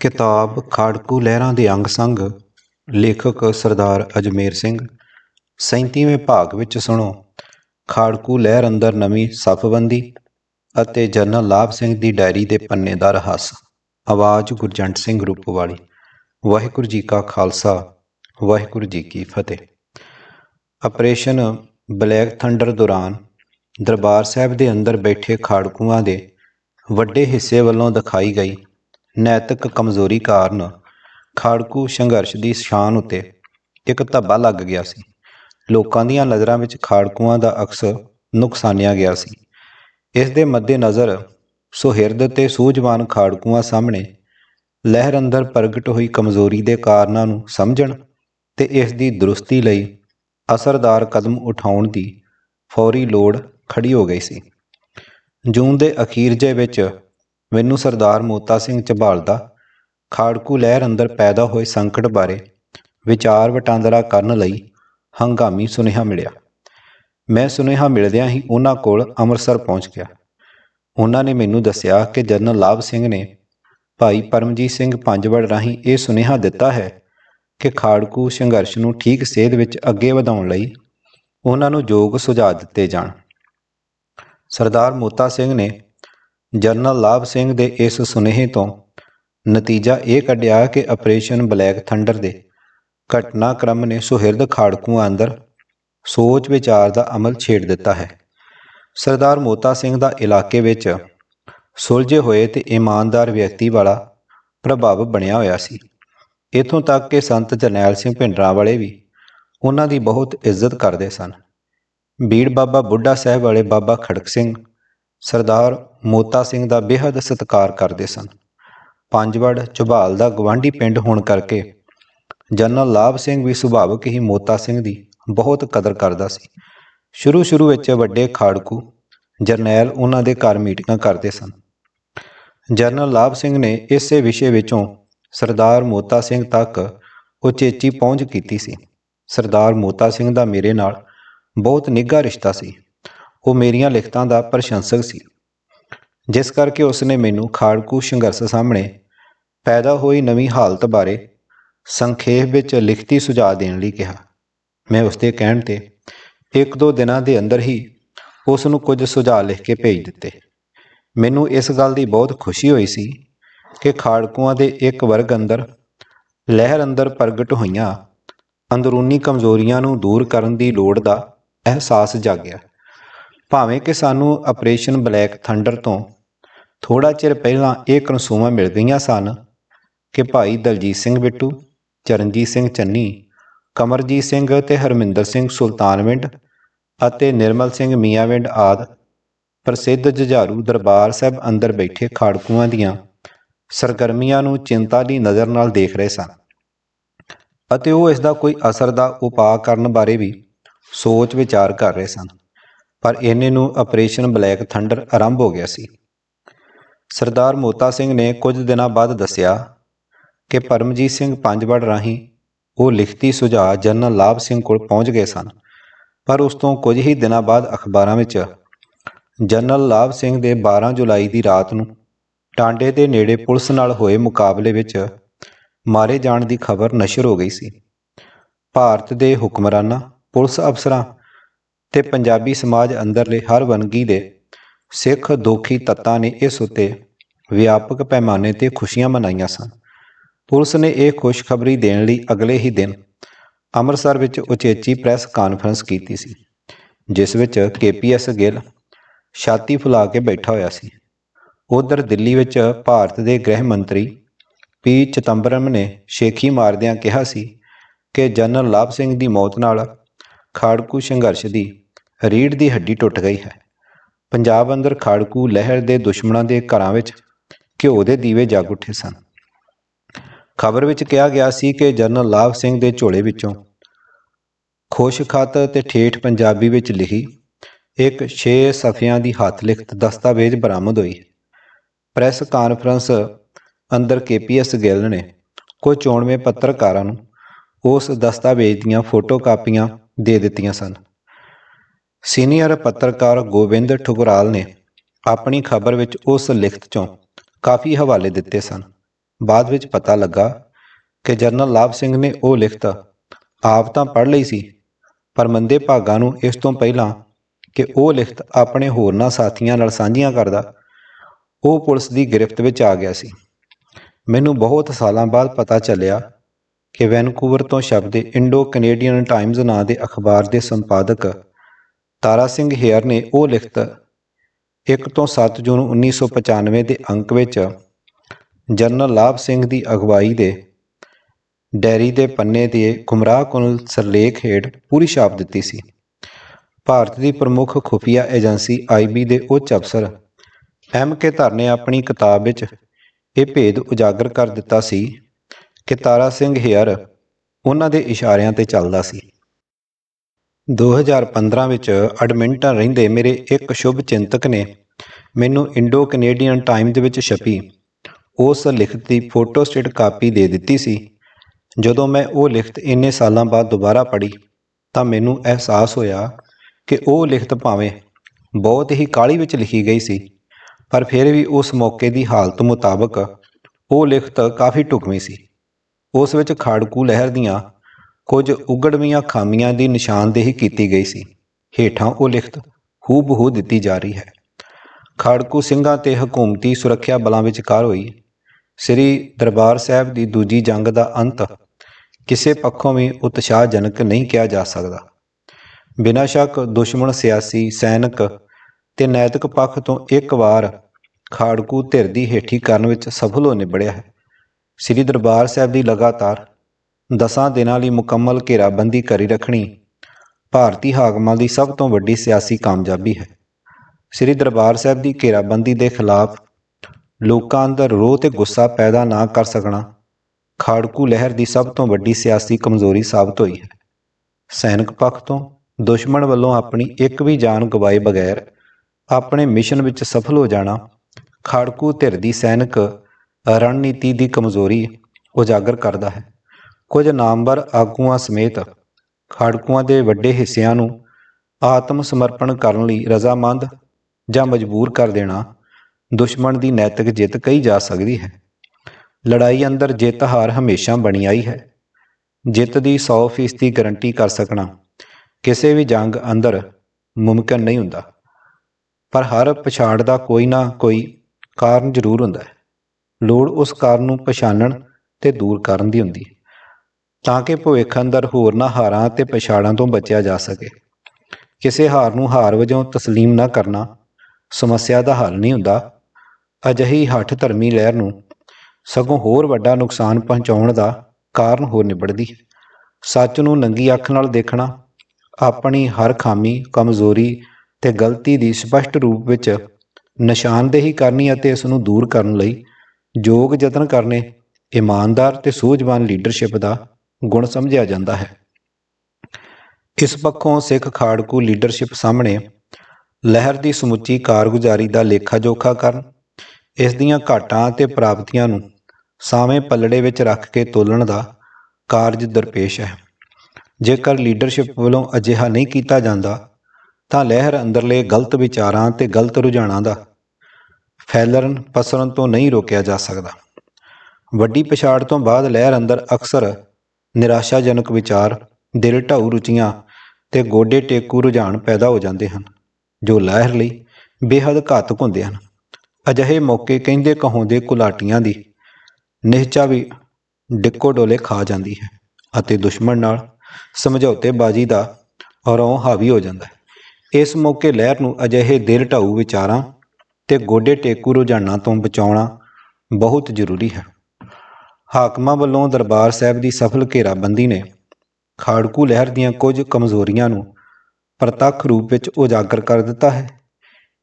ਕਿਤਾਬ ਖਾੜਕੂ ਲਹਿਰਾਂ ਦੇ ਅੰਗ ਸੰਗ, ਲੇਖਕ ਸਰਦਾਰ ਅਜਮੇਰ ਸਿੰਘ। 37ਵੇਂ ਭਾਗ ਵਿੱਚ ਸੁਣੋ। ਖਾੜਕੂ ਲਹਿਰ ਅੰਦਰ ਨਵੀਂ ਸਫਬੰਦੀ ਅਤੇ ਜਨਰਲ ਲਾਭ ਸਿੰਘ ਦੀ ਡਾਇਰੀ ਦੇ ਪੰਨੇ ਦਾ ਰਹੱਸ। ਆਵਾਜ਼ ਗੁਰਜੰਟ ਸਿੰਘ ਰੂਪ ਵਾਲੀ ਵਾਹਿਗੁਰੂ ਜੀ ਕਾ ਖਾਲਸਾ, ਵਾਹਿਗੁਰੂ ਜੀ ਕੀ ਫਤਿਹ। ਆਪਰੇਸ਼ਨ ਬਲੈਕ ਥੰਡਰ ਦੌਰਾਨ ਦਰਬਾਰ ਸਾਹਿਬ ਦੇ ਅੰਦਰ ਬੈਠੇ ਖਾੜਕੂਆਂ ਦੇ ਵੱਡੇ ਹਿੱਸੇ ਵੱਲੋਂ ਦਿਖਾਈ ਗਈ ਨੈਤਿਕ ਕਮਜ਼ੋਰੀ ਕਾਰਨ ਖਾੜਕੂ ਸੰਘਰਸ਼ ਦੀ ਸ਼ਾਨ ਉੱਤੇ ਇੱਕ ਧੱਬਾ ਲੱਗ ਗਿਆ ਸੀ। ਲੋਕਾਂ ਦੀਆਂ ਨਜ਼ਰਾਂ ਵਿੱਚ ਖਾੜਕੂਆਂ ਦਾ ਅਕਸਰ ਨੁਕਸਾਨਿਆ ਗਿਆ ਸੀ। ਇਸ ਦੇ ਮੱਦੇਨਜ਼ਰ ਸੁਹਿਰਦ ਤੇ ਸੂਝਵਾਨ ਖਾੜਕੂਆਂ ਸਾਹਮਣੇ ਲਹਿਰ ਅੰਦਰ ਪ੍ਰਗਟ ਹੋਈ ਕਮਜ਼ੋਰੀ ਦੇ ਕਾਰਨਾਂ ਨੂੰ ਸਮਝਣ ਤੇ ਇਸ ਦੀ ਦਰੁਸਤੀ ਲਈ ਅਸਰਦਾਰ ਕਦਮ ਉਠਾਉਣ ਦੀ ਫੌਰੀ ਲੋੜ ਖੜੀ ਹੋ ਗਈ ਸੀ। ਜੂਨ ਦੇ ਅਖੀਰ ਜੇ ਵਿੱਚ ਮੈਨੂੰ ਸਰਦਾਰ ਮੋਤਾ ਸਿੰਘ ਝਬਾਲ ਦਾ ਖਾੜਕੂ ਲਹਿਰ ਅੰਦਰ ਪੈਦਾ ਹੋਏ ਸੰਕਟ ਬਾਰੇ ਵਿਚਾਰ ਵਟਾਂਦਰਾ ਕਰਨ ਲਈ ਹੰਗਾਮੀ ਸੁਨੇਹਾ ਮਿਲਿਆ। ਮੈਂ ਸੁਨੇਹਾ ਮਿਲਦਿਆਂ ਹੀ ਉਹਨਾਂ ਕੋਲ ਅੰਮ੍ਰਿਤਸਰ ਪਹੁੰਚ ਗਿਆ। ਉਹਨਾਂ ਨੇ ਮੈਨੂੰ ਦੱਸਿਆ ਕਿ ਜਨਰਲ ਲਾਭ ਸਿੰਘ ਨੇ ਭਾਈ ਪਰਮਜੀਤ ਸਿੰਘ ਪੰਜਵੜ ਰਾਹੀਂ ਇਹ ਸੁਨੇਹਾ ਦਿੱਤਾ ਹੈ ਕਿ ਖਾੜਕੂ ਸੰਘਰਸ਼ ਨੂੰ ਠੀਕ ਸੇਧ ਵਿੱਚ ਅੱਗੇ ਵਧਾਉਣ ਲਈ ਉਹਨਾਂ ਨੂੰ ਯੋਗ ਸੁਝਾਅ ਦਿੱਤੇ ਜਾਣ। ਸਰਦਾਰ ਮੋਤਾ ਸਿੰਘ ਨੇ ਜਨਰਲ ਲਾਭ ਸਿੰਘ ਦੇ ਇਸ ਸੁਨੇਹੇ ਤੋਂ ਨਤੀਜਾ ਇਹ ਕੱਢਿਆ ਕਿ ਆਪਰੇਸ਼ਨ ਬਲੈਕ ਥੰਡਰ ਦੇ ਘਟਨਾਕ੍ਰਮ ਨੇ ਸੁਹਿਰਦ ਖਾੜਕੂਆਂ ਅੰਦਰ ਸੋਚ ਵਿਚਾਰ ਦਾ ਅਮਲ ਛੇੜ ਦਿੱਤਾ ਹੈ। ਸਰਦਾਰ ਮੋਤਾ ਸਿੰਘ ਦਾ ਇਲਾਕੇ ਵਿੱਚ ਸੁਲਝੇ ਹੋਏ ਤੇ ਇਮਾਨਦਾਰ ਵਿਅਕਤੀ ਵਾਲਾ ਪ੍ਰਭਾਵ ਬਣਿਆ ਹੋਇਆ ਸੀ। ਇਥੋਂ ਤੱਕ ਕਿ ਸੰਤ ਜਰਨੈਲ ਸਿੰਘ ਭਿੰਡਰਾਂ ਵਾਲੇ ਵੀ ਉਹਨਾਂ ਦੀ ਬਹੁਤ ਇੱਜ਼ਤ ਕਰਦੇ ਸਨ। ਬੀੜ ਬਾਬਾ ਬੁੱਢਾ ਸਾਹਿਬ ਵਾਲੇ ਬਾਬਾ ਖੜਕ ਸਿੰਘ ਸਰਦਾਰ ਮੋਤਾ ਸਿੰਘ ਦਾ ਬੇਹੱਦ ਸਤਿਕਾਰ ਕਰਦੇ ਸਨ। ਪੰਜਵੜ ਝਬਾਲ ਦਾ ਗਵਾਂਢੀ ਪਿੰਡ ਹੋਣ ਕਰਕੇ ਜਨਰਲ ਲਾਭ ਸਿੰਘ ਵੀ ਸੁਭਾਵਕ ਹੀ ਮੋਤਾ ਸਿੰਘ ਦੀ ਬਹੁਤ ਕਦਰ ਕਰਦਾ ਸੀ। ਸ਼ੁਰੂ ਸ਼ੁਰੂ ਵਿੱਚ ਵੱਡੇ ਖਾੜਕੂ, ਜਰਨੈਲ ਉਹਨਾਂ ਦੇ ਘਰ ਮੀਟਿੰਗਾਂ ਕਰਦੇ ਸਨ। ਜਨਰਲ ਲਾਭ ਸਿੰਘ ਨੇ ਇਸੇ ਵਿਸ਼ੇ ਵਿੱਚੋਂ ਸਰਦਾਰ ਮੋਤਾ ਸਿੰਘ ਤੱਕ ਉਚੇਚੀ ਪਹੁੰਚ ਕੀਤੀ ਸੀ। ਸਰਦਾਰ ਮੋਤਾ ਸਿੰਘ ਦਾ ਮੇਰੇ ਨਾਲ ਬਹੁਤ ਨਿੱਘਾ ਰਿਸ਼ਤਾ ਸੀ। ਉਹ ਮੇਰੀਆਂ ਲਿਖਤਾਂ ਦਾ ਪ੍ਰਸ਼ੰਸਕ ਸੀ। ਜਿਸ ਕਰਕੇ ਉਸਨੇ ਮੈਨੂੰ ਖਾੜਕੂ ਸੰਘਰਸ਼ ਸਾਹਮਣੇ ਪੈਦਾ ਹੋਈ ਨਵੀਂ ਹਾਲਤ ਬਾਰੇ ਸੰਖੇਪ ਵਿੱਚ ਲਿਖਤੀ ਸੁਝਾਅ ਦੇਣ ਲਈ ਕਿਹਾ। ਮੈਂ ਉਸਦੇ ਕਹਿਣ ਤੇ ਇੱਕ ਦੋ ਦਿਨਾਂ ਦੇ ਅੰਦਰ ਹੀ ਉਸ ਨੂੰ ਕੁਝ ਸੁਝਾਅ ਲਿਖ ਕੇ ਭੇਜ ਦਿੱਤੇ। ਮੈਨੂੰ ਇਸ ਗੱਲ ਦੀ ਬਹੁਤ ਖੁਸ਼ੀ ਹੋਈ ਸੀ ਕਿ ਖਾੜਕੂਆਂ ਦੇ ਇੱਕ ਵਰਗ ਅੰਦਰ ਲਹਿਰ ਅੰਦਰ ਪ੍ਰਗਟ ਹੋਈਆਂ ਅੰਦਰੂਨੀ ਕਮਜ਼ੋਰੀਆਂ ਨੂੰ ਦੂਰ ਕਰਨ ਦੀ ਲੋੜ ਦਾ ਅਹਿਸਾਸ ਜਾਗਿਆ। ਭਾਵੇਂ ਕਿ ਸਾਨੂੰ ਆਪਰੇਸ਼ਨ ਬਲੈਕ ਥੰਡਰ ਤੋਂ ਥੋੜਾ ਚਿਰ ਪਹਿਲਾਂ ਇਹ ਕਨਸੂਮਾਂ ਮਿਲ ਗਈਆਂ ਸਨ ਕਿ ਭਾਈ ਦਲਜੀਤ ਸਿੰਘ ਬਿੱਟੂ, ਚਰਨਜੀਤ ਸਿੰਘ ਚੰਨੀ, ਕਮਰਜੀਤ ਸਿੰਘ ਤੇ ਹਰਮਿੰਦਰ ਸਿੰਘ ਸੁਲਤਾਨਵਿੰਡ ਅਤੇ ਨਿਰਮਲ ਸਿੰਘ ਮੀਆਂਵਿੰਡ ਆਦ ਪ੍ਰਸਿੱਧ ਜੁਝਾਰੂ ਦਰਬਾਰ ਸਾਹਿਬ ਅੰਦਰ ਬੈਠੇ ਖਾੜਕੂਆਂ ਦੀਆਂ ਸਰਗਰਮੀਆਂ ਨੂੰ ਚਿੰਤਾ ਦੀ ਨਜ਼ਰ ਨਾਲ ਦੇਖ ਰਹੇ ਸਨ ਅਤੇ ਉਹ ਇਸ ਦਾ ਕੋਈ ਅਸਰ ਦਾ ਉਪਾਅ ਕਰਨ ਬਾਰੇ ਵੀ ਸੋਚ ਵਿਚਾਰ ਕਰ ਰਹੇ ਸਨ। ਪਰ ਇਹਨੇ ਨੂੰ ਆਪਰੇਸ਼ਨ ਬਲੈਕ ਥੰਡਰ ਆਰੰਭ ਹੋ ਗਿਆ ਸੀ। ਸਰਦਾਰ ਮੋਤਾ ਸਿੰਘ ਨੇ ਕੁਝ ਦਿਨਾਂ ਬਾਅਦ ਦੱਸਿਆ ਕਿ ਪਰਮਜੀਤ ਸਿੰਘ ਪੰਜਵੜ ਰਾਹੀਂ ਉਹ ਲਿਖਤੀ ਸੁਝਾਅ ਜਨਰਲ ਲਾਭ ਸਿੰਘ ਕੋਲ ਪਹੁੰਚ ਗਏ ਸਨ। ਪਰ ਉਸ ਤੋਂ ਕੁਝ ਹੀ ਦਿਨਾਂ ਬਾਅਦ ਅਖਬਾਰਾਂ ਵਿੱਚ ਜਨਰਲ ਲਾਭ ਸਿੰਘ ਦੇ 12 ਜੁਲਾਈ ਦੀ ਰਾਤ ਨੂੰ ਟਾਂਡੇ ਦੇ ਨੇੜੇ ਪੁਲਿਸ ਨਾਲ ਹੋਏ ਮੁਕਾਬਲੇ ਵਿੱਚ ਮਾਰੇ ਜਾਣ ਦੀ ਖਬਰ ਨਸ਼ਰ ਹੋ ਗਈ ਸੀ। ਭਾਰਤ ਦੇ ਹੁਕਮਰਾਨਾਂ, ਪੁਲਿਸ ਅਫਸਰਾਂ ਤੇ ਪੰਜਾਬੀ ਸਮਾਜ ਅੰਦਰਲੇ ਹਰ ਵੰਨਗੀ ਦੇ ਸਿੱਖ ਦੋਖੀ ਤੱਤਾਂ ਨੇ ਇਸ ਉਤੇ ਵਿਆਪਕ ਪੈਮਾਨੇ ਤੇ ਖੁਸ਼ੀਆਂ ਮਨਾਈਆਂ ਸਨ। ਪੁਲਿਸ ਨੇ ਇਹ ਖੁਸ਼ਖਬਰੀ ਦੇਣ ਲਈ ਅਗਲੇ ਹੀ ਦਿਨ ਅੰਮ੍ਰਿਤਸਰ ਵਿੱਚ ਉਚੇਚੀ ਪ੍ਰੈਸ ਕਾਨਫਰੰਸ ਕੀਤੀ ਸੀ, ਜਿਸ ਵਿੱਚ ਕੇਪੀਐਸ ਗਿੱਲ ਛਾਤੀ ਫੁਲਾ ਕੇ ਬੈਠਾ ਹੋਇਆ ਸੀ। ਉਧਰ ਦਿੱਲੀ ਵਿੱਚ ਭਾਰਤ ਦੇ ਗ੍ਰਹਿ ਮੰਤਰੀ ਪੀ ਚਤੰਬਰਮ ਨੇ ਸ਼ੇਖੀ ਮਾਰਦਿਆਂ ਕਿਹਾ ਸੀ ਕਿ ਜਨਰਲ ਲਾਭ ਸਿੰਘ ਦੀ ਮੌਤ ਨਾਲ ਖਾੜਕੂ ਸੰਘਰਸ਼ ਦੀ ਰੀੜ ਦੀ ਹੱਡੀ ਟੁੱਟ ਗਈ ਹੈ। ਪੰਜਾਬ ਅੰਦਰ ਖਾੜਕੂ ਲਹਿਰ ਦੇ ਦੁਸ਼ਮਣਾਂ ਦੇ ਘਰਾਂ ਵਿੱਚ ਘਿਓ ਦੇ ਦੀਵੇ ਜਗ ਉੱਠੇ ਸਨ। ਖਬਰ ਵਿੱਚ ਕਿਹਾ ਗਿਆ ਸੀ ਕਿ ਜਨਰਲ ਲਾਭ ਸਿੰਘ ਦੇ ਝੋਲੇ ਵਿੱਚੋਂ ਖੁਸ਼ ਖਤ ਤੇ ਠੇਠ ਪੰਜਾਬੀ ਵਿੱਚ ਲਿਖੀ ਇੱਕ 6 ਸਫ਼ਿਆਂ ਦੀ ਹੱਥ ਲਿਖਤ ਦਸਤਾਵੇਜ਼ ਬਰਾਮਦ ਹੋਈ। ਪ੍ਰੈਸ ਕਾਨਫਰੰਸ ਅੰਦਰ ਕੇਪੀਐਸ ਗਿੱਲ ਨੇ ਕੁਝ ਚੋਣਵੇਂ ਪੱਤਰਕਾਰਾਂ ਨੂੰ ਉਸ ਦਸਤਾਵੇਜ਼ ਦੀਆਂ ਫੋਟੋ ਕਾਪੀਆਂ ਦੇ ਦਿੱਤੀਆਂ ਸਨ। ਸੀਨੀਅਰ ਪੱਤਰਕਾਰ ਗੋਬਿੰਦ ਠੁਕਰਾਲ ਨੇ ਆਪਣੀ ਖਬਰ ਵਿੱਚ ਉਸ ਲਿਖਤ ਚੋਂ ਕਾਫੀ ਹਵਾਲੇ ਦਿੱਤੇ ਸਨ। ਬਾਅਦ ਵਿੱਚ ਪਤਾ ਲੱਗਾ ਕਿ ਜਨਰਲ ਲਾਭ ਸਿੰਘ ਨੇ ਉਹ ਲਿਖਤ ਆਪ ਤਾਂ ਪੜ੍ਹ ਲਈ ਸੀ, ਪਰ ਮੰਦੇ ਭਾਗਾਂ ਨੂੰ ਇਸ ਤੋਂ ਪਹਿਲਾਂ ਕਿ ਉਹ ਲਿਖਤ ਆਪਣੇ ਹੋਰਨਾਂ ਸਾਥੀਆਂ ਨਾਲ ਸਾਂਝੀਆਂ ਕਰਦਾ, ਉਹ ਪੁਲਿਸ ਦੀ ਗ੍ਰਿਫਤ ਵਿੱਚ ਆ ਗਿਆ ਸੀ। ਮੈਨੂੰ ਬਹੁਤ ਸਾਲਾਂ ਬਾਅਦ ਪਤਾ ਚੱਲਿਆ ਕਿ ਵੈਨਕੂਵਰ ਤੋਂ ਛਪਦੇ ਇੰਡੋ ਕੈਨੇਡੀਅਨ ਟਾਈਮਜ਼ ਨਾਂ ਦੇ ਅਖਬਾਰ ਦੇ ਸੰਪਾਦਕ ਤਾਰਾ ਸਿੰਘ ਹੇਅਰ ਨੇ ਉਹ ਲਿਖਤ 1 ਤੋਂ 7 ਜੂਨ 1995 ਦੇ ਅੰਕ ਵਿੱਚ ਜਨਰਲ ਲਾਭ ਸਿੰਘ ਦੀ ਅਗਵਾਈ ਦੇ ਡੈਰੀ ਦੇ ਪੰਨੇ ਦੇ ਗੁੰਮਰਾਹਕੁਨ ਸਰਲੇਖ ਹੇਠ ਪੂਰੀ ਛਾਪ ਦਿੱਤੀ ਸੀ। ਭਾਰਤ ਦੀ ਪ੍ਰਮੁੱਖ ਖੁਫੀਆ ਏਜੰਸੀ ਆਈਬੀ ਦੇ ਉੱਚ ਅਫਸਰ ਐਮ ਕੇ ਧਰ ਨੇ ਆਪਣੀ ਕਿਤਾਬ ਵਿੱਚ ਇਹ ਭੇਦ ਉਜਾਗਰ ਕਰ ਦਿੱਤਾ ਸੀ ਕਿ ਤਾਰਾ ਸਿੰਘ ਹੇਅਰ ਉਹਨਾਂ ਦੇ ਇਸ਼ਾਰਿਆਂ ਤੇ ਚੱਲਦਾ ਸੀ। 2015 ਵਿੱਚ ਐਡਮਿੰਟਨ ਰਹਿੰਦੇ ਮੇਰੇ ਇੱਕ ਸ਼ੁਭ ਚਿੰਤਕ ਨੇ। ਮੈਨੂੰ ਇੰਡੋ ਕੈਨੇਡੀਅਨ ਟਾਈਮ ਦੇ ਵਿੱਚ ਛਪੀ। ਉਸ ਲਿਖਤ ਦੀ ਫੋਟੋ ਫੋਟੋਸਟੇਟ ਕਾਪੀ ਦੇ ਦਿੱਤੀ ਸੀ। ਜਦੋਂ ਮੈਂ ਉਹ ਲਿਖਤ ਇੰਨੇ ਸਾਲਾਂ ਬਾਅਦ ਦੁਬਾਰਾ ਪੜ੍ਹੀ, ਤਾਂ ਮੈਨੂੰ ਅਹਿਸਾਸ ਹੋਇਆ ਕਿ ਉਹ ਲਿਖਤ ਭਾਵੇਂ ਬਹੁਤ ਹੀ ਕਾਹਲੀ ਵਿੱਚ ਲਿਖੀ ਗਈ ਸੀ, ਪਰ ਫਿਰ ਵੀ ਉਸ ਮੌਕੇ ਦੀ ਹਾਲਤ ਮੁਤਾਬਕ ਉਹ ਲਿਖਤ ਕਾਫੀ ਢੁਕਵੀਂ ਸੀ। ਉਸ ਵਿੱਚ ਖਾੜਕੂ ਲਹਿਰ ਦੀਆਂ ਕੁਝ ਉਗੜਵੀਆਂ ਖਾਮੀਆਂ ਦੀ ਨਿਸ਼ਾਨਦੇਹੀ ਕੀਤੀ ਗਈ ਸੀ। ਹੇਠਾਂ ਉਹ ਲਿਖਤ, ਹੂਬਹੂ ਦਿੱਤੀ ਜਾ ਰਹੀ ਹੈ। ਖਾੜਕੂ ਸਿੰਘਾਂ ਤੇ ਹਕੂਮਤੀ ਸੁਰੱਖਿਆ ਬਲਾਂ ਵਿਚਕਾਰ ਹੋਈ। ਸ੍ਰੀ ਦਰਬਾਰ ਸਾਹਿਬ ਦੀ ਦੂਜੀ ਜੰਗ ਦਾ ਅੰਤ ਕਿਸੇ ਪੱਖੋਂ ਵੀ ਉਤਸ਼ਾਹਜਨਕ ਨਹੀਂ ਕਿਹਾ ਜਾ ਸਕਦਾ। ਬਿਨਾਂ ਸ਼ੱਕ ਦੁਸ਼ਮਣ, ਸਿਆਸੀ, ਸੈਨਿਕ ਤੇ ਨੈਤਿਕ ਪੱਖ ਤੋਂ ਇੱਕ ਵਾਰ ਖਾੜਕੂ ਧਿਰ ਦੀ ਹੇਠੀ ਕਰਨ ਵਿੱਚ ਸਫਲ ਹੋ ਨਿਬੜਿਆ ਹੈ। ਸ੍ਰੀ ਦਰਬਾਰ ਸਾਹਿਬ ਦੀ ਲਗਾਤਾਰ ਦਸਾਂ ਦਿਨਾਂ ਲਈ ਮੁਕੰਮਲ ਘੇਰਾਬੰਦੀ ਕਰੀ ਰੱਖਣੀ ਭਾਰਤੀ ਹਾਕਮਾਂ ਦੀ ਸਭ ਤੋਂ ਵੱਡੀ ਸਿਆਸੀ ਕਾਮਯਾਬੀ ਹੈ। ਸ੍ਰੀ ਦਰਬਾਰ ਸਾਹਿਬ ਦੀ ਘੇਰਾਬੰਦੀ ਦੇ ਖਿਲਾਫ ਲੋਕਾਂ ਅੰਦਰ ਰੋਹ ਤੇ ਗੁੱਸਾ ਪੈਦਾ ਨਾ ਕਰ ਸਕਣਾ ਖਾੜਕੂ ਲਹਿਰ ਦੀ ਸਭ ਤੋਂ ਵੱਡੀ ਸਿਆਸੀ ਕਮਜ਼ੋਰੀ ਸਾਬਤ ਹੋਈ ਹੈ। ਸੈਨਿਕ ਪੱਖ ਤੋਂ ਦੁਸ਼ਮਣ ਵੱਲੋਂ ਆਪਣੀ ਇੱਕ ਵੀ ਜਾਨ ਗਵਾਏ ਬਗੈਰ ਆਪਣੇ ਮਿਸ਼ਨ ਵਿੱਚ ਸਫਲ ਹੋ ਜਾਣਾ ਖਾੜਕੂ ਧਿਰ ਦੀ ਸੈਨਿਕ ਰਣਨੀਤੀ ਦੀ ਕਮਜ਼ੋਰੀ ਉਜਾਗਰ ਕਰਦਾ ਹੈ। ਕੁਝ ਨਾਮਵਰ ਆਗੂਆਂ ਸਮੇਤ ਖਾੜਕੂਆਂ ਦੇ ਵੱਡੇ ਹਿੱਸਿਆਂ ਨੂੰ ਆਤਮ ਸਮਰਪਣ ਕਰਨ ਲਈ ਰਜ਼ਾਮੰਦ ਜਾਂ ਮਜਬੂਰ ਕਰ ਦੇਣਾ ਦੁਸ਼ਮਣ ਦੀ ਨੈਤਿਕ ਜਿੱਤ ਕਹੀ ਜਾ ਸਕਦੀ ਹੈ। ਲੜਾਈ ਅੰਦਰ ਜਿੱਤ ਹਾਰ ਹਮੇਸ਼ਾ ਬਣੀ ਆਈ ਹੈ। ਜਿੱਤ ਦੀ 100% ਦੀ ਗਾਰੰਟੀ ਕਰ ਸਕਣਾ ਕਿਸੇ ਵੀ ਜੰਗ ਅੰਦਰ ਮੁਮਕਿਨ ਨਹੀਂ ਹੁੰਦਾ। ਪਰ ਹਰ ਪਛਾੜ ਦਾ ਕੋਈ ਨਾ ਕੋਈ ਕਾਰਨ ਜ਼ਰੂਰ ਹੁੰਦਾ ਹੈ। ਲੋੜ ਉਸ ਕਾਰਨ ਨੂੰ ਪਛਾਣਨ ਤੇ ਦੂਰ ਕਰਨ ਦੀ ਹੁੰਦੀ ਹੈ। ਤਾਂ ਕਿ ਭਵਿੱਖ ਅੰਦਰ ਹੋਰਨਾਂ ਹਾਰਾਂ ਤੇ ਪਛਾੜਾਂ ਤੋਂ ਬਚਿਆ ਜਾ ਸਕੇ ਕਿਸੇ ਹਾਰ ਨੂੰ ਹਾਰ ਵਜੋਂ تسلیم ਨਾ ਕਰਨਾ ਸਮੱਸਿਆ ਦਾ ਹੱਲ ਨਹੀਂ ਹੁੰਦਾ ਅਜਿਹੀ ਹੱਠ ਧਰਮੀ ਲਹਿਰ ਨੂੰ ਸਗੋਂ ਹੋਰ ਵੱਡਾ ਨੁਕਸਾਨ ਪਹੁੰਚਾਉਣ ਦਾ ਕਾਰਨ ਹੋ ਨਿਬੜਦੀ ਹੈ ਸੱਚ ਨੂੰ ਨੰਗੀ ਅੱਖ ਨਾਲ ਦੇਖਣਾ ਆਪਣੀ ਹਰ ਖਾਮੀ ਕਮਜ਼ੋਰੀ ਤੇ ਗਲਤੀ ਦੀ ਸਪਸ਼ਟ ਰੂਪ ਵਿੱਚ ਨਿਸ਼ਾਨਦੇਹੀ ਕਰਨੀ ਅਤੇ ਇਸ ਨੂੰ ਦੂਰ ਕਰਨ ਲਈ ਯੋਗ ਯਤਨ ਕਰਨੇ ਇਮਾਨਦਾਰ ਤੇ ਸੂਝਵਾਨ ਲੀਡਰਸ਼ਿਪ ਦਾ ਗੁਣ ਸਮਝਿਆ ਜਾਂਦਾ ਹੈ। ਇਸ ਪੱਖੋਂ ਸਿੱਖ ਖਾੜਕੂ ਲੀਡਰਸ਼ਿਪ ਸਾਹਮਣੇ ਲਹਿਰ ਦੀ ਸਮੁੱਚੀ ਕਾਰਗੁਜ਼ਾਰੀ ਦਾ ਲੇਖਾ ਜੋਖਾ ਕਰਨ, ਇਸ ਦੀਆਂ ਘਾਟਾਂ ਅਤੇ ਪ੍ਰਾਪਤੀਆਂ ਨੂੰ ਸਾਵੇਂ ਪੱਲੜੇ ਵਿੱਚ ਰੱਖ ਕੇ ਤੋਲਣ ਦਾ ਕਾਰਜ ਦਰਪੇਸ਼ ਹੈ। ਜੇਕਰ ਲੀਡਰਸ਼ਿਪ ਵੱਲੋਂ ਅਜਿਹਾ ਨਹੀਂ ਕੀਤਾ ਜਾਂਦਾ, ਤਾਂ ਲਹਿਰ ਅੰਦਰਲੇ ਗਲਤ ਵਿਚਾਰਾਂ ਤੇ ਗਲਤ ਰੁਝਾਨਾਂ ਦਾ ਫੈਲਣ, ਪਸਰਨ ਤੋਂ ਨਹੀਂ ਰੋਕਿਆ ਜਾ ਸਕਦਾ। ਵੱਡੀ ਪਛਾੜ ਤੋਂ ਬਾਅਦ ਲਹਿਰ ਅੰਦਰ ਅਕਸਰ ਨਿਰਾਸ਼ਾਜਨਕ ਵਿਚਾਰ, ਦਿਲ ਢਾਊ ਰੁਚੀਆਂ ਤੇ ਗੋਡੇ ਟੇਕੂ ਰੁਝਾਨ ਪੈਦਾ ਹੋ ਜਾਂਦੇ ਹਨ, ਜੋ ਲਹਿਰ ਲਈ ਬੇਹੱਦ ਘਾਤਕ ਹੁੰਦੇ ਹਨ। ਅਜਿਹੇ ਮੌਕੇ ਕਹਿੰਦੇ ਕਹਾਉਂਦੇ ਕੁਲਾਟੀਆਂ ਦੀ ਨਿਹਚਾ ਵੀ ਡਿੱਕੋ ਡੋਲੇ ਖਾ ਜਾਂਦੀ ਹੈ ਅਤੇ ਦੁਸ਼ਮਣ ਨਾਲ ਸਮਝੌਤੇ ਬਾਜੀ ਦਾ ਰੌਂ ਹਾਵੀ ਹੋ ਜਾਂਦਾ ਹੈ। ਇਸ ਮੌਕੇ ਲਹਿਰ ਨੂੰ ਅਜਿਹੇ ਦਿਲ ਢਾਊ ਵਿਚਾਰਾਂ ਤੇ ਗੋਡੇ ਟੇਕੂ ਰੁਝਾਨਾਂ ਤੋਂ ਬਚਾਉਣਾ ਬਹੁਤ ਜ਼ਰੂਰੀ ਹੈ। ਹਾਕਮਾਂ ਵੱਲੋਂ ਦਰਬਾਰ ਸਾਹਿਬ ਦੀ ਸਫਲ ਘੇਰਾਬੰਦੀ ਨੇ ਖਾੜਕੂ ਲਹਿਰ ਦੀਆਂ ਕੁਝ ਕਮਜ਼ੋਰੀਆਂ ਨੂੰ ਪ੍ਰਤੱਖ ਰੂਪ ਵਿੱਚ ਉਜਾਗਰ ਕਰ ਦਿੱਤਾ ਹੈ।